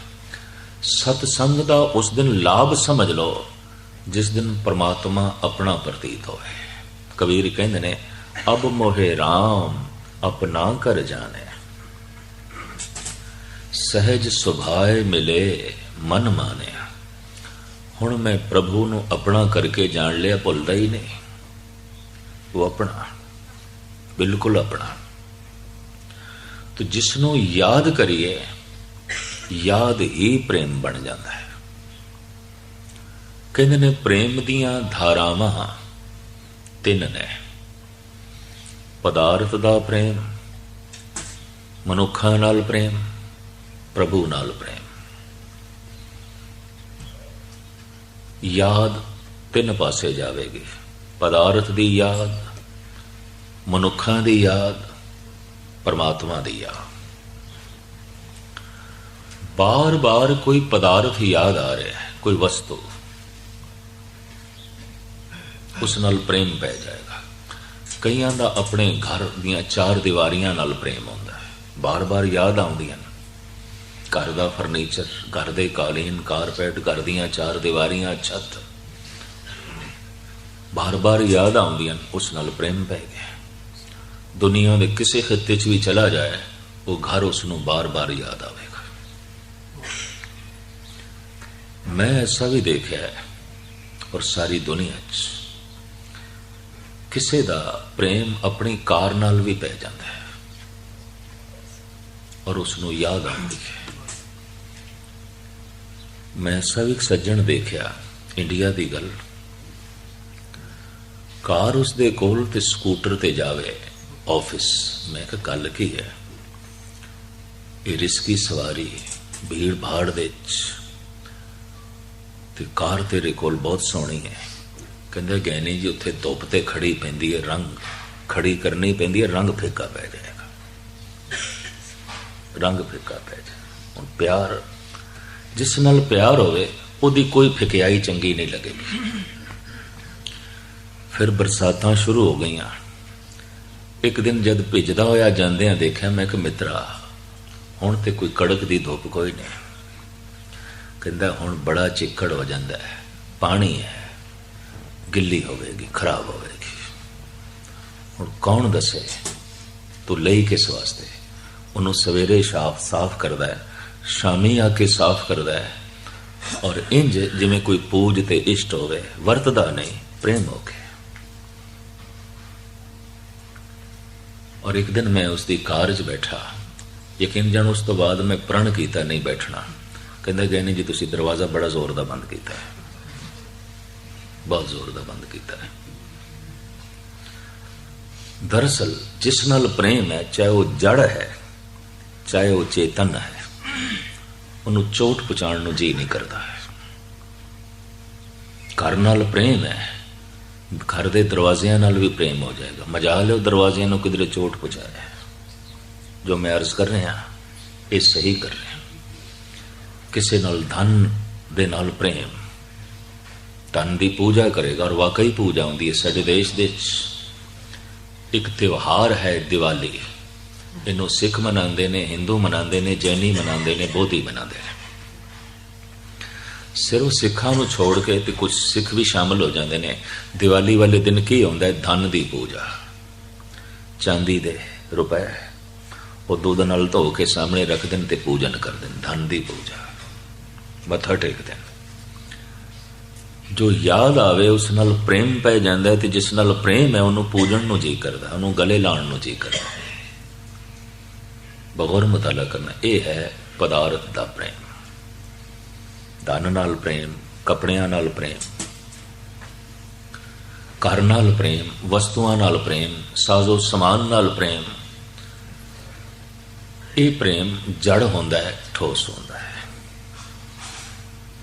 ਸਤ ਸੰਗ ਦਾ ਉਸ ਦਿਨ ਲਾਭ ਸਮਝ ਲਓ, ਜਿਸ ਦਿਨ ਪ੍ਰਮਾਤਮਾ ਆਪਣਾ ਪ੍ਰਤੀਤ ਹੋਵੇ। ਕਬੀਰ ਕਹਿੰਦੇ ਨੇ, ਅਬ ਮੋਹੇ RAM ਆਪਣਾ ਕਰ ਜਾਣੇ। ਸਹਿਜ ਸੁਭਾਏ ਮਿਲੇ, ਮਨ ਮਾਨਿਆ ਹੁਣ ਮੈਂ ਪ੍ਰਭੂ ਨੂੰ ਆਪਣਾ ਕਰਕੇ ਜਾਣ ਲਿਆ ਭੁੱਲਦਾ ਹੀ ਨਹੀਂ। ਉਹ ਆਪਣਾ, ਬਿਲਕੁਲ ਆਪਣਾ। ਤੋ ਜਿਸ ਨੂੰ ਯਾਦ ਕਰੀਏ ਯਾਦ ਹੀ ਪ੍ਰੇਮ ਬਣ ਜਾਂਦਾ ਹੈ। ਕਹਿੰਦੇ ਨੇ, ਪ੍ਰੇਮ ਦੀਆਂ ਧਾਰਾਵਾਂ ਤਿੰਨ ਨੇ। ਪਦਾਰਥ ਦਾ ਪ੍ਰੇਮ, ਮਨੁੱਖਾਂ ਨਾਲ ਪ੍ਰੇਮ, ਪ੍ਰਭੂ ਨਾਲ ਪ੍ਰੇਮ। ਯਾਦ ਤਿੰਨ ਪਾਸੇ ਜਾਵੇਗੀ। ਪਦਾਰਥ ਦੀ ਯਾਦ, ਮਨੁੱਖਾਂ ਦੀ ਯਾਦ, ਪਰਮਾਤਮਾ ਦੀ ਯਾਦ। ਬਾਰ-ਬਾਰ ਕੋਈ ਪਦਾਰਥ ਯਾਦ ਆ ਰਿਹਾ ਹੈ ਕੋਈ ਵਸਤੂ। ਉਸ ਨਾਲ ਪ੍ਰੇਮ ਪੈ ਜਾਏਗਾ। ਕਈਆਂ ਦਾ ਆਪਣੇ ਘਰ ਦੀਆਂ ਚਾਰ ਦੀਵਾਰੀਆਂ ਨਾਲ ਪ੍ਰੇਮ ਹੁੰਦਾ ਹੈ। ਬਾਰ-ਬਾਰ ਯਾਦ ਆਉਂਦੀਆਂ ਨੇ। ਘਰ ਦਾ ਫਰਨੀਚਰ ਘਰ ਦੇ ਕਾਲੀਨ ਕਾਰਪੈਟ ਘਰ ਦੀਆਂ ਚਾਰ ਦੀਵਾਰੀਆਂ ਛੱਤ। ਬਾਰ-ਬਾਰ ਯਾਦ ਆਉਂਦੀਆਂ ਨੇ, ਉਸ ਨਾਲ ਪ੍ਰੇਮ ਪੈ ਗਿਆ ਦੁਨੀਆ ਦੇ ਕਿਸੇ ਖਿੱਤੇ 'ਚ ਵੀ ਚਲਾ ਜਾਏ ਉਹ ਘਰ ਉਸ ਨੂੰ ਬਾਰ-ਬਾਰ ਯਾਦ ਆਵੇ। ਮੈਂ ਐਸਾ ਵੀ ਦੇਖਿਆ ਹੈ ਔਰ ਸਾਰੀ ਦੁਨੀਆ 'ਚ। ਕਿਸੇ ਦਾ ਪ੍ਰੇਮ ਆਪਣੀ ਕਾਰ ਨਾਲ ਵੀ ਪੈ ਜਾਂਦਾ ਹੈ ਔਰ ਉਸ ਨੂੰ ਯਾਦ ਆਉਂਦੀ ਹੈ। ਮੈਂ ਐਸਾ ਵੀ ਸੱਜਣ ਦੇਖਿਆ ਇੰਡੀਆ ਦੀ ਗੱਲ। ਕਾਰ ਉਸ ਦੇ ਕੋਲ ਤੇ ਸਕੂਟਰ ਤੇ ਜਾਵੇ, ਆਫਿਸ। ਮੈਂ ਕਿਹਾ, ਗੱਲ ਕੀ ਹੈ? ਇਹ ਰਿਸਕੀ ਸਵਾਰੀ ਭੀੜ ਭਾੜ ਦੇ ਵਿੱਚ ਤੇ ਕਾਰ ਤੇਰੇ ਕੋਲ ਬਹੁਤ ਸੋਹਣੀ ਹੈ। ਕਹਿੰਦੇ ਗੈਨੀ ਜੀ, ਉੱਥੇ ਧੁੱਪ ਤੇ ਖੜੀ ਪੈਂਦੀ ਹੈ, ਰੰਗ ਖੜੀ ਕਰਨੀ ਪੈਂਦੀ ਹੈ, ਰੰਗ ਫੇਕਾ ਪੈ ਜਾਏਗਾ। ਰੰਗ ਫੇਕਾ ਪੈ ਜਾਏ। ਹੁਣ ਪਿਆਰ, ਜਿਸ ਨਾਲ ਪਿਆਰ ਹੋਵੇ, ਉਹਦੀ ਕੋਈ ਫਿਕਿਆਈ ਚੰਗੀ ਨਹੀਂ ਲੱਗੇਗੀ। ਫਿਰ ਬਰਸਾਤਾਂ ਸ਼ੁਰੂ ਹੋ ਗਈਆਂ। ਇੱਕ ਦਿਨ ਜਦ ਭਿੱਜਦਾ ਹੋਇਆ ਜਾਂਦਿਆਂ ਦੇਖਿਆ ਮੈਂ ਕਿ ਮਿੱਤਰਾ। ਹੁਣ ਤੇ ਕੋਈ ਕੜਕ ਦੀ ਧੁੱਪ ਕੋਈ ਨਹੀਂ। ਕਹਿੰਦਾ, ਹੁਣ ਬੜਾ ਚਿੱਕੜ ਹੋ ਜਾਂਦਾ ਹੈ, ਪਾਣੀ ਹੈ, ਗਿੱਲੀ ਹੋਵੇਗੀ, ਖਰਾਬ ਹੋਵੇਗੀ। ਹੁਣ ਕੌਣ ਦੱਸੇ, ਤੂੰ ਲਈ ਕਿਸ ਵਾਸਤੇ? ਉਹਨੂੰ ਸਵੇਰੇ ਸਾਫ਼ ਸਾਫ਼ ਕਰਦਾ ਹੈ, ਸ਼ਾਮੀ ਆ ਕੇ ਸਾਫ਼ ਕਰਦਾ ਹੈ। ਔਰ ਇੰਜ ਜਿਵੇਂ ਕੋਈ ਪੂਜ ਤੇ ਇਸ਼ਟ ਹੋਵੇ, ਵਰਤਦਾ ਨਹੀਂ, ਪ੍ਰੇਮ ਹੋ ਕੇ। ਔਰ ਇੱਕ ਦਿਨ ਮੈਂ ਉਸ ਦੀ ਕਾਰ 'ਚ ਬੈਠਾ। ਯਕੀਨ ਜਾਣ ਉਸ ਤੋਂ ਬਾਅਦ ਮੈਂ ਪ੍ਰਣ ਕੀਤਾ, ਨਹੀਂ ਬੈਠਣਾ। ਕਹਿੰਦਾ ਗੈਨੀ ਜੀ ਤੁਸੀਂ ਦਰਵਾਜ਼ਾ ਬੜਾ ਜ਼ੋਰ ਦਾ ਬੰਦ ਕੀਤਾ ਹੈ। ਬਹੁਤ ਜ਼ੋਰ ਦਾ ਬੰਦ ਕੀਤਾ ਹੈ। ਦਰਅਸਲ ਜਿਸ ਨਾਲ ਪ੍ਰੇਮ ਹੈ, ਚਾਹੇ ਉਹ ਜੜ ਹੈ, ਚਾਹੇ ਉਹ ਚੇਤਨ ਹੈ, ਉਹਨੂੰ ਚੋਟ ਪਹੁੰਚਾਉਣ ਨੂੰ ਜੀ ਨਹੀਂ ਕਰਦਾ ਹੈ। ਘਰ ਨਾਲ ਪ੍ਰੇਮ ਹੈ, ਘਰ ਦੇ ਦਰਵਾਜ਼ਿਆਂ ਨਾਲ ਵੀ ਪ੍ਰੇਮ ਹੋ ਜਾਏਗਾ। ਮਜਾ ਲਿਓ ਦਰਵਾਜ਼ਿਆਂ ਨੂੰ ਕਿਧਰੇ ਚੋਟ ਪਹੁੰਚਾਇਆ ਜੋ ਮੈਂ ਅਰਜ਼ ਕਰ ਰਿਹਾ, ਇਹ ਸਹੀ ਕਰ ਰਿਹਾ ਕਿਸੇ ਨਾਲ ਧਨ ਦੇ ਨਾਲ ਪ੍ਰੇਮ। ਧਨ ਦੀ ਪੂਜਾ ਕਰੇਗਾ ਔਰ ਵਾਕਈ ਪੂਜਾ ਹੁੰਦੀ ਹੈ ਸਾਡੇ ਦੇਸ਼ ਦੇ ਇੱਕ ਤਿਉਹਾਰ ਹੈ ਦੀਵਾਲੀ। ਇਹਨੂੰ ਸਿੱਖ ਮਨਾਉਂਦੇ ਨੇ, ਹਿੰਦੂ ਮਨਾਉਂਦੇ ਨੇ, ਜੈਨੀ ਮਨਾਉਂਦੇ ਨੇ, ਬੋਧੀ ਮਨਾਉਂਦੇ ਨੇ। ਸਿਰਫ ਸਿੱਖਾਂ ਨੂੰ ਛੋੜ ਕੇ ਤੇ ਕੁਝ ਸਿੱਖ ਵੀ ਸ਼ਾਮਲ ਹੋ ਜਾਂਦੇ ਨੇ। ਦੀਵਾਲੀ ਵਾਲੇ ਦਿਨ ਕੀ ਹੁੰਦਾ ਹੈ? ਧਨ ਦੀ ਪੂਜਾ। ਚਾਂਦੀ ਦੇ ਰੁਪਏ। ਉਹ ਦੁੱਧ ਨਾਲ ਧੋ ਕੇ ਸਾਹਮਣੇ ਰੱਖ ਦੇਣ ਤੇ ਪੂਜਨ ਕਰਦੇ ਨੇ ਧਨ ਦੀ ਪੂਜਾ। ਮੱਥਾ ਟੇਕਦੇ ਨੇ ਜੋ ਯਾਦ ਆਵੇ, ਉਸ ਨਾਲ ਪ੍ਰੇਮ ਪੈ ਜਾਂਦਾ ਹੈ ਤੇ ਜਿਸ ਨਾਲ ਪ੍ਰੇਮ ਹੈ, ਉਹਨੂੰ ਪੂਜਣ ਨੂੰ ਜੀ ਕਰਦਾ ਉਹਨੂੰ ਗਲੇ ਲਾਉਣ ਨੂੰ ਜੀ ਕਰਦਾ ਬਗੌਰ ਮਤਾਲਾ ਕਰਨਾ, ਇਹ ਹੈ ਪਦਾਰਥ ਦਾ ਪ੍ਰੇਮ। ਧਨ ਨਾਲ ਪ੍ਰੇਮ, ਕਪੜਿਆਂ ਨਾਲ ਪ੍ਰੇਮ, ਘਰ ਨਾਲ ਪ੍ਰੇਮ, ਵਸਤੂਆਂ ਨਾਲ ਪ੍ਰੇਮ, ਸਾਜ਼ੋ ਸਮਾਨ ਨਾਲ ਪ੍ਰੇਮ, ਇਹ ਪ੍ਰੇਮ ਜੜ ਹੁੰਦਾ ਹੈ, ਠੋਸ ਹੁੰਦਾ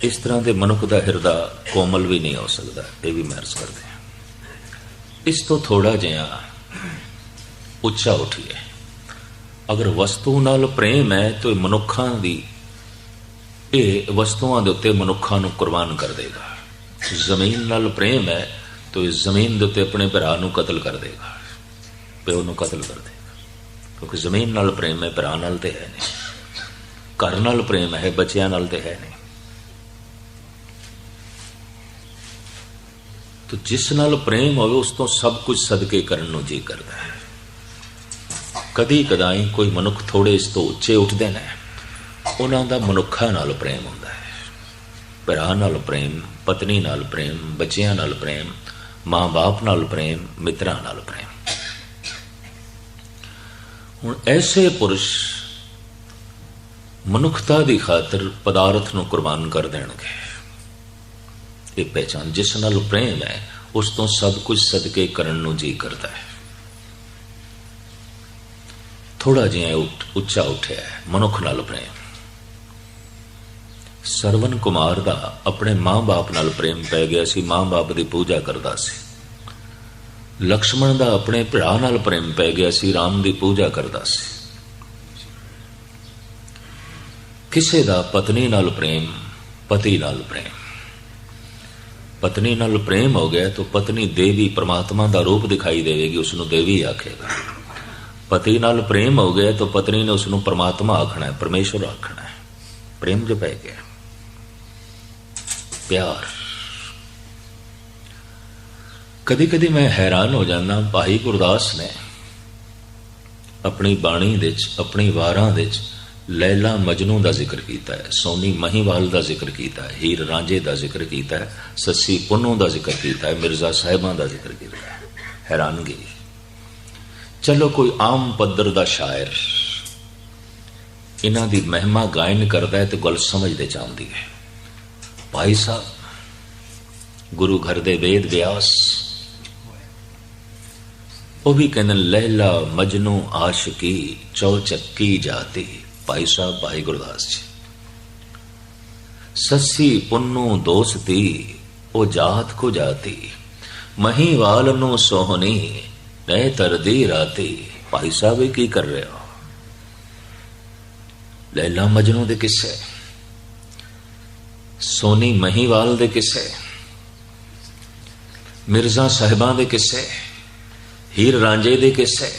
ਇਸ ਤਰ੍ਹਾਂ ਦੇ ਮਨੁੱਖ ਦਾ ਹਿਰਦਾ ਕੋਮਲ ਵੀ ਨਹੀਂ ਹੋ ਸਕਦਾ, ਇਹ ਵੀ ਮੈਂ ਕਰਦੇ ਹਾਂ। ਇਸ ਤੋਂ ਥੋੜਾ ਜਿਹਾ ਉੱਚਾ ਉਠੀਏ। ਅਗਰ ਵਸਤੂ ਨਾਲ ਪ੍ਰੇਮ ਹੈ, ਤਾਂ ਇਹ ਮਨੁੱਖਾਂ ਦੀ, ਇਹ ਵਸਤੂਆਂ ਦੇ ਉੱਤੇ ਮਨੁੱਖਾਂ ਨੂੰ ਕੁਰਬਾਨ ਕਰ ਦੇਗਾ। ਜ਼ਮੀਨ ਨਾਲ ਪ੍ਰੇਮ ਹੈ, ਤਾਂ ਇਹ ਜ਼ਮੀਨ ਦੇ ਉੱਤੇ ਆਪਣੇ ਭਰਾ ਨੂੰ ਕਤਲ ਕਰ ਦੇਗਾ। ਪਿਓ ਨੂੰ ਕਤਲ ਕਰ ਦੇਗਾ। ਕਿਉਂਕਿ ਜ਼ਮੀਨ ਨਾਲ ਪ੍ਰੇਮ ਹੈ, ਭਰਾ ਨਾਲ ਤੇ ਹੈ ਨਹੀਂ। ਘਰ ਨਾਲ ਪ੍ਰੇਮ ਹੈ, ਬੱਚਿਆਂ ਨਾਲ ਤੇ ਹੈ ਨਹੀਂ। ਤੋ ਜਿਸ ਨਾਲ ਪ੍ਰੇਮ ਹੋਵੇ, ਉਸ ਤੋਂ ਸਭ ਕੁਝ ਸਦਕੇ ਕਰਨ ਨੂੰ ਜੀ ਕਰਦਾ ਹੈ। ਕਦੀ ਕਦਾਈ ਕੋਈ ਮਨੁੱਖ ਥੋੜੇ ਇਸ ਤੋਂ ਉੱਚੇ ਉੱਠਦੇ ਨੇ। ਉਹਨਾਂ ਦਾ ਮਨੁੱਖਾਂ ਨਾਲ ਪ੍ਰੇਮ ਹੁੰਦਾ ਹੈ। ਭਰਾ ਨਾਲ ਪ੍ਰੇਮ, ਪਤਨੀ ਨਾਲ ਪ੍ਰੇਮ, ਬੱਚਿਆਂ ਨਾਲ ਪ੍ਰੇਮ, ਮਾਂ-ਬਾਪ ਨਾਲ ਪ੍ਰੇਮ, ਮਿੱਤਰਾਂ ਨਾਲ ਪ੍ਰੇਮ। ਹੁਣ ਐਸੇ ਪੁਰਸ਼ ਮਨੁੱਖਤਾ ਦੀ ਖਾਤਰ ਪਦਾਰਥ ਨੂੰ ਕੁਰਬਾਨ ਕਰ ਦੇਣਗੇ। ਇਹ ਪਹਿਚਾਨ ਜਿਸ ਨਾਲ ਪ੍ਰੇਮ ਹੈ ਉਸ ਤੋਂ ਸਭ ਕੁਝ ਸਦਕੇ ਕਰਨ ਨੂੰ ਜੀ ਕਰਦਾ ਹੈ। ਥੋੜਾ ਜਿਹਾ ਉੱਚਾ ਉੱਠਿਆ ਹੈ, ਮਨੁੱਖ ਨਾਲ ਪ੍ਰੇਮ। ਸਰਵਨ ਕੁਮਾਰ ਦਾ ਆਪਣੇ ਮਾਂ-ਬਾਪ ਨਾਲ ਪ੍ਰੇਮ ਪੈ ਗਿਆ ਸੀ ਮਾਂ-ਬਾਪ ਦੀ ਪੂਜਾ ਕਰਦਾ ਸੀ। ਲਕਸ਼ਮਣ ਦਾ ਆਪਣੇ ਭਰਾ ਨਾਲ ਪ੍ਰੇਮ ਪੈ ਗਿਆ ਸੀ ਰਾਮ ਦੀ ਪੂਜਾ ਕਰਦਾ ਸੀ। ਕਿਸੇ ਦਾ ਪਤਨੀ ਨਾਲ ਪ੍ਰੇਮ ਪਤੀ ਨਾਲ ਪ੍ਰੇਮ। ਪਤਨੀ ਨਾਲ ਪ੍ਰੇਮ ਹੋ ਗਿਆ ਤਾਂ ਪਤਨੀ ਦੇਵੀ ਪ੍ਰਮਾਤਮਾ ਦਾ ਰੂਪ ਦਿਖਾਈ ਦੇਵੇਗੀ ਉਸ ਨੂੰ ਦੇਵੀ ਆਖੇਗਾ। ਪਤੀ ਨਾਲ ਪ੍ਰੇਮ ਹੋ ਗਿਆ ਤਾਂ ਪਤਨੀ ਨੇ ਉਸ ਨੂੰ ਪ੍ਰਮਾਤਮਾ ਆਖਣਾ ਹੈ, ਪਰਮੇਸ਼ਵਰ ਆਖਣਾ ਹੈ। ਪ੍ਰੇਮ ਜੋ ਪੈ ਗਿਆ। ਪਿਆਰ। ਕਦੀ ਕਦੀ ਮੈਂ ਹੈਰਾਨ ਹੋ ਜਾਂਦਾ, ਭਾਈ ਗੁਰਦਾਸ ਨੇ ਆਪਣੀ ਬਾਣੀ ਵਿੱਚ, ਆਪਣੀ ਵਾਰਾਂ ਵਿੱਚ ਲੈਲਾ ਮਜਨੂ ਦਾ ਜ਼ਿਕਰ ਕੀਤਾ ਹੈ, ਸੋਨੀ ਮਹੀਵਾਲ ਦਾ ਜ਼ਿਕਰ ਕੀਤਾ ਹੈ, ਹੀਰ ਰਾਂਝੇ ਦਾ ਜ਼ਿਕਰ ਕੀਤਾ ਹੈ, ਸੱਸੀ ਪੁੰਨੂ ਦਾ ਜ਼ਿਕਰ ਕੀਤਾ ਹੈ, ਮਿਰਜ਼ਾ ਸਾਹਿਬਾਂ ਦਾ ਜ਼ਿਕਰ ਕੀਤਾ ਹੈ। ਹੈਰਾਨਗੀ। ਚਲੋ ਕੋਈ ਆਮ ਪੱਧਰ ਦਾ ਸ਼ਾਇਰ ਇਹਨਾਂ ਦੀ ਮਹਿਮਾ ਗਾਇਨ ਕਰਦਾ ਹੈ ਤੇ ਗੱਲ ਸਮਝਦੇ ਚਾਹੁੰਦੀ ਹੈ। ਭਾਈ ਸਾਹਿਬ, ਗੁਰੂ ਘਰ ਦੇ ਵੇਦ ਵਿਆਸ ਉਹ ਵੀ ਕਹਿੰਦੇ ਲੈਲਾ ਮਜਨੂ ਆਸ਼ਕੀ ਚੌਚੱਕੀ ਜਾਤੀ। ਭਾਈ ਸਾਹਿਬ, ਭਾਈ ਗੁਰਦਾਸ ਜੀ। ਸੱਸੀ ਪੁੰਨੂ ਦੋਸਤੀ, ਉਹ ਜਾਤ ਕੋ ਜਾਤੀ ਮਹੀਵਾਲ ਨੂੰ ਸੋਹਣੀ ਨੈ ਤਰਦੀ ਰਾਤੀ, ਭਾਈ ਸਾਹਿਬ ਇਹ ਕੀ ਕਰ ਰਹੇ ਹੋ? ਲੈਲਾ ਮਜਨੂ ਦੇ ਕਿੱਸੇ, ਸੋਨੀ ਮਹੀਵਾਲ ਦੇ ਕਿੱਸੇ, ਮਿਰਜ਼ਾ ਸਾਹਿਬਾਂ ਦੇ ਕਿੱਸੇ, ਹੀਰ ਰਾਂਝੇ ਦੇ ਕਿੱਸੇ,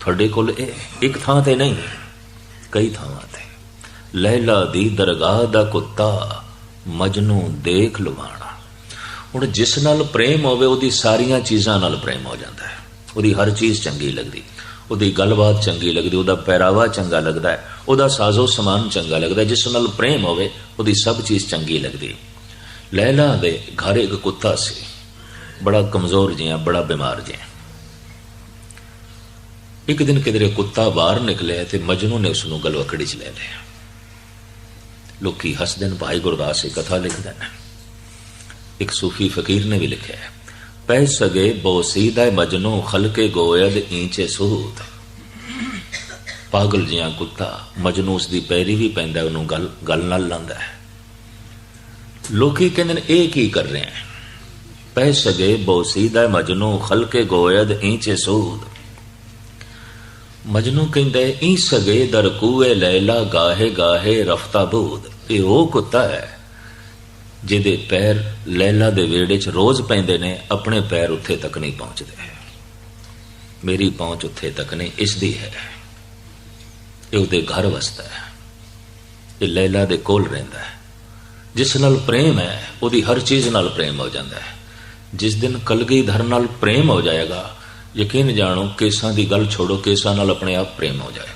ਤੁਹਾਡੇ ਕੋਲ ਇਹ ਇੱਕ ਥਾਂ ਤੇ ਨਹੀਂ। ਕਈ ਥਾਵਾਂ ਤੇ। ਲੈਲਾ ਦੀ ਦਰਗਾਹ ਦਾ ਕੁੱਤਾ ਮਜਨੂ ਦੇਖ ਲਵਾਣਾ ਹੁਣ ਜਿਸ ਨਾਲ ਪ੍ਰੇਮ ਹੋਵੇ, ਉਹਦੀ ਸਾਰੀਆਂ ਚੀਜ਼ਾਂ ਨਾਲ ਪ੍ਰੇਮ ਹੋ ਜਾਂਦਾ ਹੈ। ਉਹਦੀ ਹਰ ਚੀਜ਼ ਚੰਗੀ ਲੱਗਦੀ। ਉਹਦੀ ਗੱਲਬਾਤ ਚੰਗੀ ਲੱਗਦੀ, ਉਹਦਾ ਪਹਿਰਾਵਾ ਚੰਗਾ ਲੱਗਦਾ ਹੈ, ਉਹਦਾ ਸਾਜ਼ੋ ਸਮਾਨ ਚੰਗਾ ਲੱਗਦਾ ਜਿਸ ਨਾਲ ਪ੍ਰੇਮ ਹੋਵੇ, ਉਹਦੀ ਸਭ ਚੀਜ਼ ਚੰਗੀ ਲੱਗਦੀ। ਲੈਲਾ ਦੇ ਘਰ ਇੱਕ ਕੁੱਤਾ ਸੀ। ਬੜਾ ਕਮਜ਼ੋਰ ਜਿਹਾ, ਬੜਾ ਬਿਮਾਰ ਜਿਹਾ। ਇੱਕ ਦਿਨ ਕਿਧਰੇ ਕੁੱਤਾ ਬਾਹਰ ਨਿਕਲਿਆ ਤੇ ਮਜਨੂ ਨੇ ਉਸ ਨੂੰ ਗਲਵਕੜੀ 'ਚ ਲੈ ਲਿਆ। ਲੋਕੀ ਹੱਸਦੇ ਨੇ, ਭਾਈ ਗੁਰਦਾਸ ਇਹ ਕਥਾ ਲਿਖਦੇ ਨੇ। ਇੱਕ ਸੂਫੀ ਫਕੀਰ ਨੇ ਵੀ ਲਿਖਿਆ ਹੈ, ਪੈ ਸਗੇ ਬੋਸੀਦਾ ਮਜਨੂ, ਖਲਕੇ ਗੋਇਦ ਇੰਚੇ ਸੂਤ। ਪਾਗਲ ਜਿਹਾ ਕੁੱਤਾ ਮਜਨੂ ਉਸ ਦੀ ਪੈਰੀ ਵੀ ਪੈਂਦਾ, ਉਹਨੂੰ ਗੱਲ ਗੱਲ ਨਾਲ ਲਾਂਦਾ ਹੈ। ਲੋਕੀ ਕਹਿੰਦੇ ਨੇ, ਇਹ ਕੀ ਕਰ ਰਹੇ ਹੈ? ਪੈ ਸਗੇ ਬੋਸੀਦਾ ਮਜਨੂ, ਖਲਕੇ ਗੋਇਦ ਇੰਚੇ ਸੂਤ। ਮਜਨੂ ਕਹਿੰਦਾ ਹੈ, ਈ ਸਗੇ ਦਰਕੂਏ ਲੈਲਾ ਗਾਹੇ ਗਾਹੇ ਰਫਤਾ ਬੂਦ ਇਹ ਉਹ ਕੁੱਤਾ ਹੈ। ਜਿਹਦੇ ਪੈਰ ਲੈਲਾ ਦੇ ਵੇੜੇ 'ਚ ਰੋਜ਼ ਪੈਂਦੇ ਨੇ ਆਪਣੇ ਪੈਰ ਉੱਥੇ ਤੱਕ ਨਹੀਂ ਪਹੁੰਚਦੇ। ਮੇਰੀ ਪਹੁੰਚ ਉੱਥੇ ਤੱਕ ਨਹੀਂ ਇਸ ਦੀ ਹੈ। ਇਹ ਉਹਦੇ ਘਰ ਵਸਦਾ ਹੈ। ਇਹ ਲੈਲਾ ਦੇ ਕੋਲ ਰਹਿੰਦਾ ਹੈ। ਜਿਸ ਨਾਲ ਪ੍ਰੇਮ ਹੈ ਉਹਦੀ ਹਰ ਚੀਜ਼ ਨਾਲ ਪ੍ਰੇਮ ਹੋ ਜਾਂਦਾ ਹੈ। ਜਿਸ ਦਿਨ ਕਲਗੀ ਕਲਗੀਧਰ ਨਾਲ ਪ੍ਰੇਮ ਹੋ ਜਾਏਗਾ ਯਕੀਨ ਜਾਣੋ, ਕੇਸਾਂ ਦੀ ਗੱਲ ਛੋੜੋ, ਕੇਸਾਂ ਨਾਲ ਆਪਣੇ ਆਪ ਪ੍ਰੇਮ ਹੋ ਜਾਏਗਾ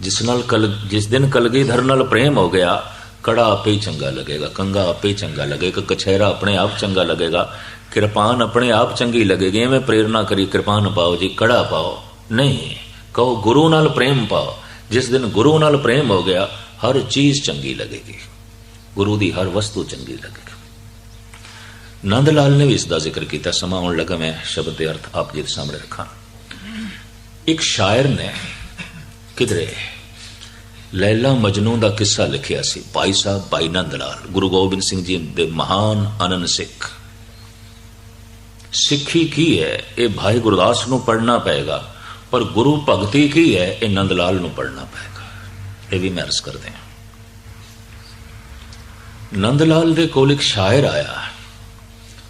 ਜਿਸ ਨਾਲ ਕਲ, ਜਿਸ ਦਿਨ ਕਲਗੀਧਰ ਨਾਲ ਪ੍ਰੇਮ ਹੋ ਗਿਆ, ਕੜਾ ਆਪੇ ਹੀ ਚੰਗਾ ਲੱਗੇਗਾ, ਕੰਗਾ ਆਪੇ ਹੀ ਚੰਗਾ ਲੱਗੇਗਾ, ਕਛਹਿਰਾ ਆਪਣੇ ਆਪ ਚੰਗਾ ਲੱਗੇਗਾ, ਕਿਰਪਾਨ ਆਪਣੇ ਆਪ ਚੰਗੀ ਲੱਗੇਗੀ, ਐਵੇਂ ਪ੍ਰੇਰਣਾ ਕਰੀ ਕਿਰਪਾਨ ਪਾਓ ਜੀ, ਕੜਾ ਪਾਓ। ਨਹੀਂ, ਕਹੋ ਗੁਰੂ ਨਾਲ ਪ੍ਰੇਮ ਪਾਓ। ਜਿਸ ਦਿਨ ਗੁਰੂ ਨਾਲ ਪ੍ਰੇਮ ਹੋ ਗਿਆ, ਹਰ ਚੀਜ਼ ਚੰਗੀ ਲੱਗੇਗੀ। ਗੁਰੂ ਦੀ ਹਰ ਵਸਤੂ ਚੰਗੀ ਲੱਗੇਗੀ। ਨੰਦ ਲਾਲ ਨੇ ਵੀ ਇਸ ਦਾ ਜ਼ਿਕਰ ਕੀਤਾ, ਸਮਾਂ ਆਉਣ ਲੱਗਾ, ਮੈਂ ਸ਼ਬਦ ਦੇ ਅਰਥ ਆਪ ਜੀ ਦੇ ਸਾਹਮਣੇ ਰੱਖਾਂ। ਇੱਕ ਸ਼ਾਇਰ ਨੇ ਕਿਧਰੇ ਲੈਲਾ ਮਜਨੂ ਦਾ ਕਿੱਸਾ ਲਿਖਿਆ ਸੀ, ਭਾਈ ਸਾਹਿਬ, ਭਾਈ ਨੰਦ ਲਾਲ, ਗੁਰੂ ਗੋਬਿੰਦ ਸਿੰਘ ਜੀ ਦੇ ਮਹਾਨ ਅਨੰਦ ਸਿੱਖ। ਸਿੱਖੀ ਕੀ ਹੈ? ਇਹ ਭਾਈ ਗੁਰਦਾਸ ਨੂੰ ਪੜਨਾ ਪਏਗਾ, ਪਰ ਗੁਰੂ ਭਗਤੀ ਕੀ ਹੈ? ਇਹ ਨੰਦ ਲਾਲ ਨੂੰ ਪੜਨਾ ਪਏਗਾ। ਇਹ ਵੀ ਮੈਂ ਅਰਜ਼ ਕਰਦੇ ਹਾਂ। ਨੰਦ ਲਾਲ ਦੇ ਕੋਲ ਇੱਕ ਸ਼ਾਇਰ ਆਇਆ।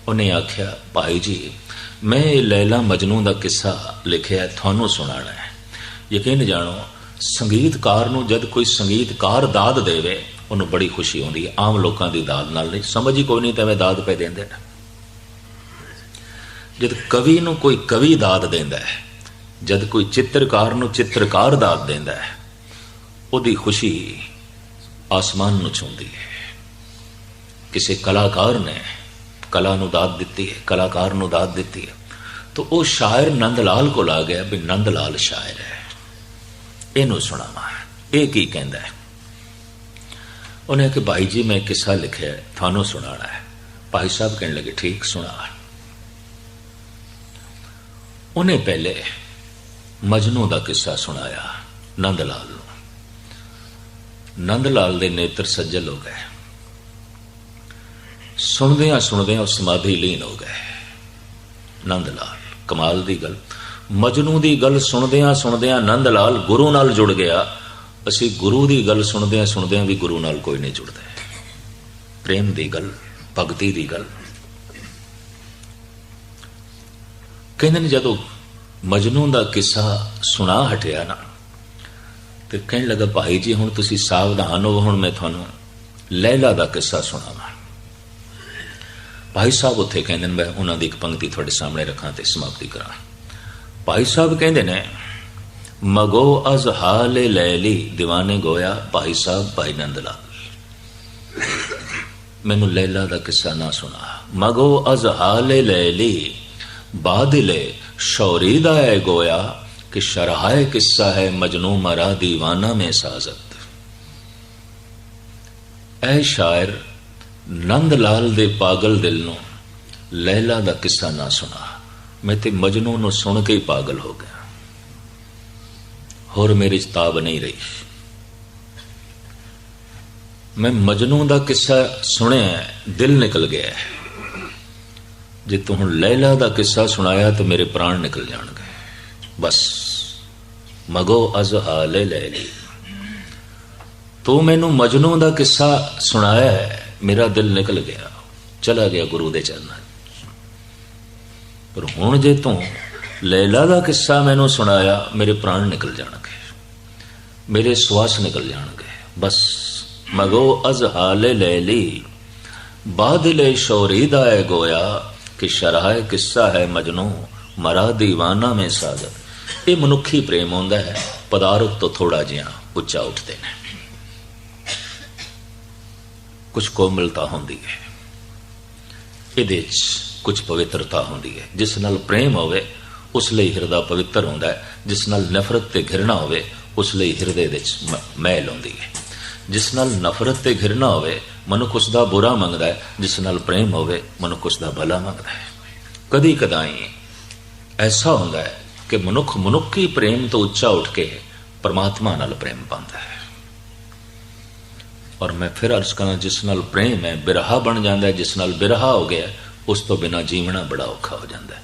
ਉਹਨੇ ਆਖਿਆ, ਭਾਈ ਜੀ, ਮੈਂ ਇਹ ਲੈਲਾ ਮਜਨੂ ਦਾ ਕਿੱਸਾ ਲਿਖਿਆ, ਤੁਹਾਨੂੰ ਸੁਣਾਉਣਾ ਹੈ। ਯਕੀਨ ਜਾਣੋ, ਸੰਗੀਤਕਾਰ ਨੂੰ ਜਦ ਕੋਈ ਸੰਗੀਤਕਾਰ ਦਾਦ ਦੇਵੇ, ਉਹਨੂੰ ਬੜੀ ਖੁਸ਼ੀ ਹੁੰਦੀ ਹੈ। ਆਮ ਲੋਕਾਂ ਦੀ ਦਾਦ ਨਾਲ ਨਹੀਂ, ਸਮਝ ਹੀ ਕੋਈ ਨਹੀਂ ਤਾਂ ਮੈਂ ਦਾਦ ਪੈ ਦਿੰਦੇ ਨੇ। ਜਦ ਕਵੀ ਨੂੰ ਕੋਈ ਕਵੀ ਦਾਦ ਦਿੰਦਾ ਹੈ, ਜਦ ਕੋਈ ਚਿੱਤਰਕਾਰ ਨੂੰ ਚਿੱਤਰਕਾਰ ਦਾਦ ਦਿੰਦਾ ਹੈ, ਉਹਦੀ ਖੁਸ਼ੀ ਆਸਮਾਨ ਨੂੰ ਛੂੰਹਦੀ ਹੈ। ਕਿਸੇ ਕਲਾਕਾਰ ਨੇ ਕਲਾ ਨੂੰ ਦਾਦ ਦਿੱਤੀ ਹੈ, ਕਲਾਕਾਰ ਨੂੰ ਦਾਤ ਦਿੱਤੀ ਹੈ। ਤਾਂ ਉਹ ਸ਼ਾਇਰ ਨੰਦ ਲਾਲ ਕੋਲ ਆ ਗਿਆ ਵੀ ਨੰਦ ਲਾਲ ਸ਼ਾਇਰ ਹੈ। ਇਹਨੂੰ ਸੁਣਾਵਾ। ਇਹ ਕੀ ਕਹਿੰਦਾ ਹੈ? ਉਹਨੇ ਕਿ ਭਾਈ ਜੀ, ਮੈਂ ਕਿੱਸਾ ਲਿਖਿਆ ਤੁਹਾਨੂੰ ਸੁਣਾਉਣਾ ਹੈ। ਭਾਈ ਸਾਹਿਬ ਕਹਿਣ ਲੱਗੇ, ਠੀਕ, ਸੁਣਾ। ਉਹਨੇ ਪਹਿਲੇ ਮਜਨੂ ਦਾ ਕਿੱਸਾ ਸੁਣਾਇਆ ਨੰਦ ਲਾਲ ਨੂੰ। ਨੰਦ ਲਾਲ ਦੇ ਨੇਤਰ ਸੱਜਲ ਹੋ। ਗਏ ਸੁਣਦਿਆਂ ਸੁਣਦਿਆਂ ਉਹ ਸਮਾਧੀ ਲੀਨ ਹੋ ਗਏ। ਨੰਦ ਲਾਲ ਕਮਾਲ ਦੀ ਗੱਲ। ਮਜਨੂ ਦੀ ਗੱਲ ਸੁਣਦਿਆਂ ਸੁਣਦਿਆਂ ਨੰਦ ਲਾਲ ਗੁਰੂ ਨਾਲ ਜੁੜ ਗਿਆ। ਅਸੀਂ ਗੁਰੂ ਦੀ ਗੱਲ ਸੁਣਦਿਆਂ ਸੁਣਦਿਆਂ ਵੀ ਗੁਰੂ ਨਾਲ ਕੋਈ ਨਹੀਂ ਜੁੜਦਾ। ਪ੍ਰੇਮ ਦੀ ਗੱਲ, ਭਗਤੀ ਦੀ ਗੱਲ। ਕਹਿੰਦੇ ਨੇ ਜਦੋਂ ਮਜਨੂ ਦਾ ਕਿੱਸਾ ਸੁਣਾ ਹਟਿਆ ਨਾ, ਤੇ ਕਹਿਣ ਲੱਗਾ, ਭਾਈ ਜੀ, ਹੁਣ ਤੁਸੀਂ ਸਾਵਧਾਨ ਹੋ, ਹੁਣ ਮੈਂ ਤੁਹਾਨੂੰ ਲੈਲਾ ਦਾ ਕਿੱਸਾ ਸੁਣਾਵਾਂ। ਭਾਈ ਸਾਹਿਬ ਉੱਥੇ ਕਹਿੰਦੇ ਨੇ, ਮੈਂ ਉਹਨਾਂ ਦੀ ਇੱਕ ਪੰਕਤੀ ਤੁਹਾਡੇ ਸਾਹਮਣੇ ਰੱਖਾਂ ਤੇ ਸਮਾਪਤੀ ਕਰਾਂ ਭਾਈ ਸਾਹਿਬ ਕਹਿੰਦੇ ਨੇ, ਮਗੋ ਅਜ਼ ਹਾਲੇ ਲੈਲੀ دیਵਾਨੇ ਗੋਇਆ, ਭਾਈ ਸਾਹਿਬ, ਭਾਈ ਨੰਦ ਲਾਲ ਮੈਨੂੰ ਲੈਲਾ ਦਾ ਕਿੱਸਾ ਨਾ ਸੁਣਾ। ਮਗੋ ਅਜ਼ ਹਾਲੇ ਲੈਲੀ, ਬਾਦਲੇ ਸ਼ੌਰੀ ਦਾ ਹੈ ਗੋਇਆ, ਕਿ ਸ਼ਰਹਾਏ ਕਿੱਸਾ ਹੈ ਮਜਨੂ ਮਰਾ دیਵਾਨਾ ਮੇ ਸਾਜ਼ਤ। ਐ ਸ਼ਾਇਰ ਨੰਦ ਲਾਲ ਦੇ ਪਾਗਲ ਦਿਲ ਨੂੰ ਲੈਲਾ ਦਾ ਕਿੱਸਾ ਨਾ ਸੁਣਾ। ਮੈਂ ਤੇ ਮਜਨੂ ਨੂੰ ਸੁਣ ਕੇ ਹੀ ਪਾਗਲ ਹੋ ਗਿਆ। ਹੋਰ ਮੇਰੀ ਚ ਤਾਬ ਨਹੀਂ ਰਹੀ। ਮੈਂ ਮਜਨੂ ਦਾ ਕਿੱਸਾ ਸੁਣਿਆ, ਦਿਲ ਨਿਕਲ ਗਿਆ। ਜੇ ਤੂੰ ਹੁਣ ਲੈਲਾ ਦਾ ਕਿੱਸਾ ਸੁਣਾਇਆ ਤਾਂ ਮੇਰੇ ਪ੍ਰਾਣ ਨਿਕਲ ਜਾਣਗੇ। ਬਸ, ਮਗੋ ਅਜ਼ਹਾਲੇ ਲੈਲੀ ਤੂੰ ਮੈਨੂੰ ਮਜਨੂ ਦਾ ਕਿੱਸਾ ਸੁਣਾਇਆ ਹੈ। ਮੇਰਾ ਦਿਲ ਨਿਕਲ ਗਿਆ, ਚਲਾ ਗਿਆ ਗੁਰੂ ਦੇ ਚਰਨਾਂ ਪਰ ਹੁਣ ਜੇ ਤੂੰ ਲੈਲਾ ਦਾ ਕਿੱਸਾ ਮੈਨੂੰ ਸੁਣਾਇਆ, ਮੇਰੇ ਪ੍ਰਾਣ ਨਿਕਲ ਜਾਣਗੇ। ਮੇਰੇ ਸਵਾਸ ਨਿਕਲ ਜਾਣਗੇ। ਬਸ ਮਗੋ ਅਜ਼ਹਾਲੇ ਲੈਲੀ ਬਾਦਲੇ ਸ਼ੌਰੀ ਦਾ ਹੈ ਗੋਇਆ ਕਿ ਸ਼ਰਹਾਏ ਕਿੱਸਾ ਹੈ ਮਜਨੂ, ਮਰਾ دیਵਾਨਾ ਮੇ ਸਾਗਰ ਇਹ ਮਨੁੱਖੀ ਪ੍ਰੇਮ ਹੁੰਦਾ ਹੈ, ਪਦਾਰਥ ਤੋਂ ਥੋੜਾ ਜਿਹਾ ਉੱਚਾ ਉੱਠਦੇ ਨੇ। ਕੁਝ ਕੋਮਲਤਾ ਹੁੰਦੀ ਹੈ। ਇਹਦੇ 'ਚ ਕੁਝ ਪਵਿੱਤਰਤਾ ਹੁੰਦੀ ਹੈ। ਜਿਸ ਨਾਲ ਪ੍ਰੇਮ ਹੋਵੇ, ਉਸ ਲਈ ਹਿਰਦਾ ਪਵਿੱਤਰ ਹੁੰਦਾ ਹੈ। ਜਿਸ ਨਾਲ ਨਫ਼ਰਤ ਤੇ ਘਿਰਣਾ ਹੋਵੇ, ਉਸ ਲਈ ਹਿਰਦੇ ਵਿੱਚ ਮ- ਮੈਲ ਹੁੰਦੀ ਹੈ। ਜਿਸ ਨਾਲ ਨਫ਼ਰਤ ਤੇ ਘਿਰਣਾ ਹੋਵੇ, ਮਨੁੱਖ ਉਸ ਦਾ ਬੁਰਾ ਮੰਗਦਾ ਹੈ। ਜਿਸ ਨਾਲ ਪ੍ਰੇਮ ਹੋਵੇ, ਮਨੁੱਖ ਉਸ ਦਾ ਭਲਾ ਮੰਗਦਾ ਹੈ। ਕਦੀ ਕਦਾਈ ਐਸਾ ਹੁੰਦਾ ਹੈ ਕਿ ਮਨੁੱਖ ਮਨੁੱਖੀ ਪ੍ਰੇਮ ਤੋਂ ਉੱਚਾ ਉੱਠ ਕੇ ਪਰਮਾਤਮਾ ਨਾਲ ਪ੍ਰੇਮ ਪਾਉਂਦਾ ਹੈ। ਔਰ ਮੈਂ ਫਿਰ ਅਰਜ਼ ਕਰਾਂ ਜਿਸ ਨਾਲ ਪ੍ਰੇਮ ਹੈ, ਬਿਰਹਾ ਬਣ ਜਾਂਦਾ ਹੈ, ਜਿਸ ਨਾਲ ਬਿਰਹਾ ਹੋ ਗਿਆ, ਉਸ ਤੋਂ ਬਿਨਾ ਜੀਵਣਾ ਬੜਾ ਔਖਾ ਹੋ ਜਾਂਦਾ ਹੈ।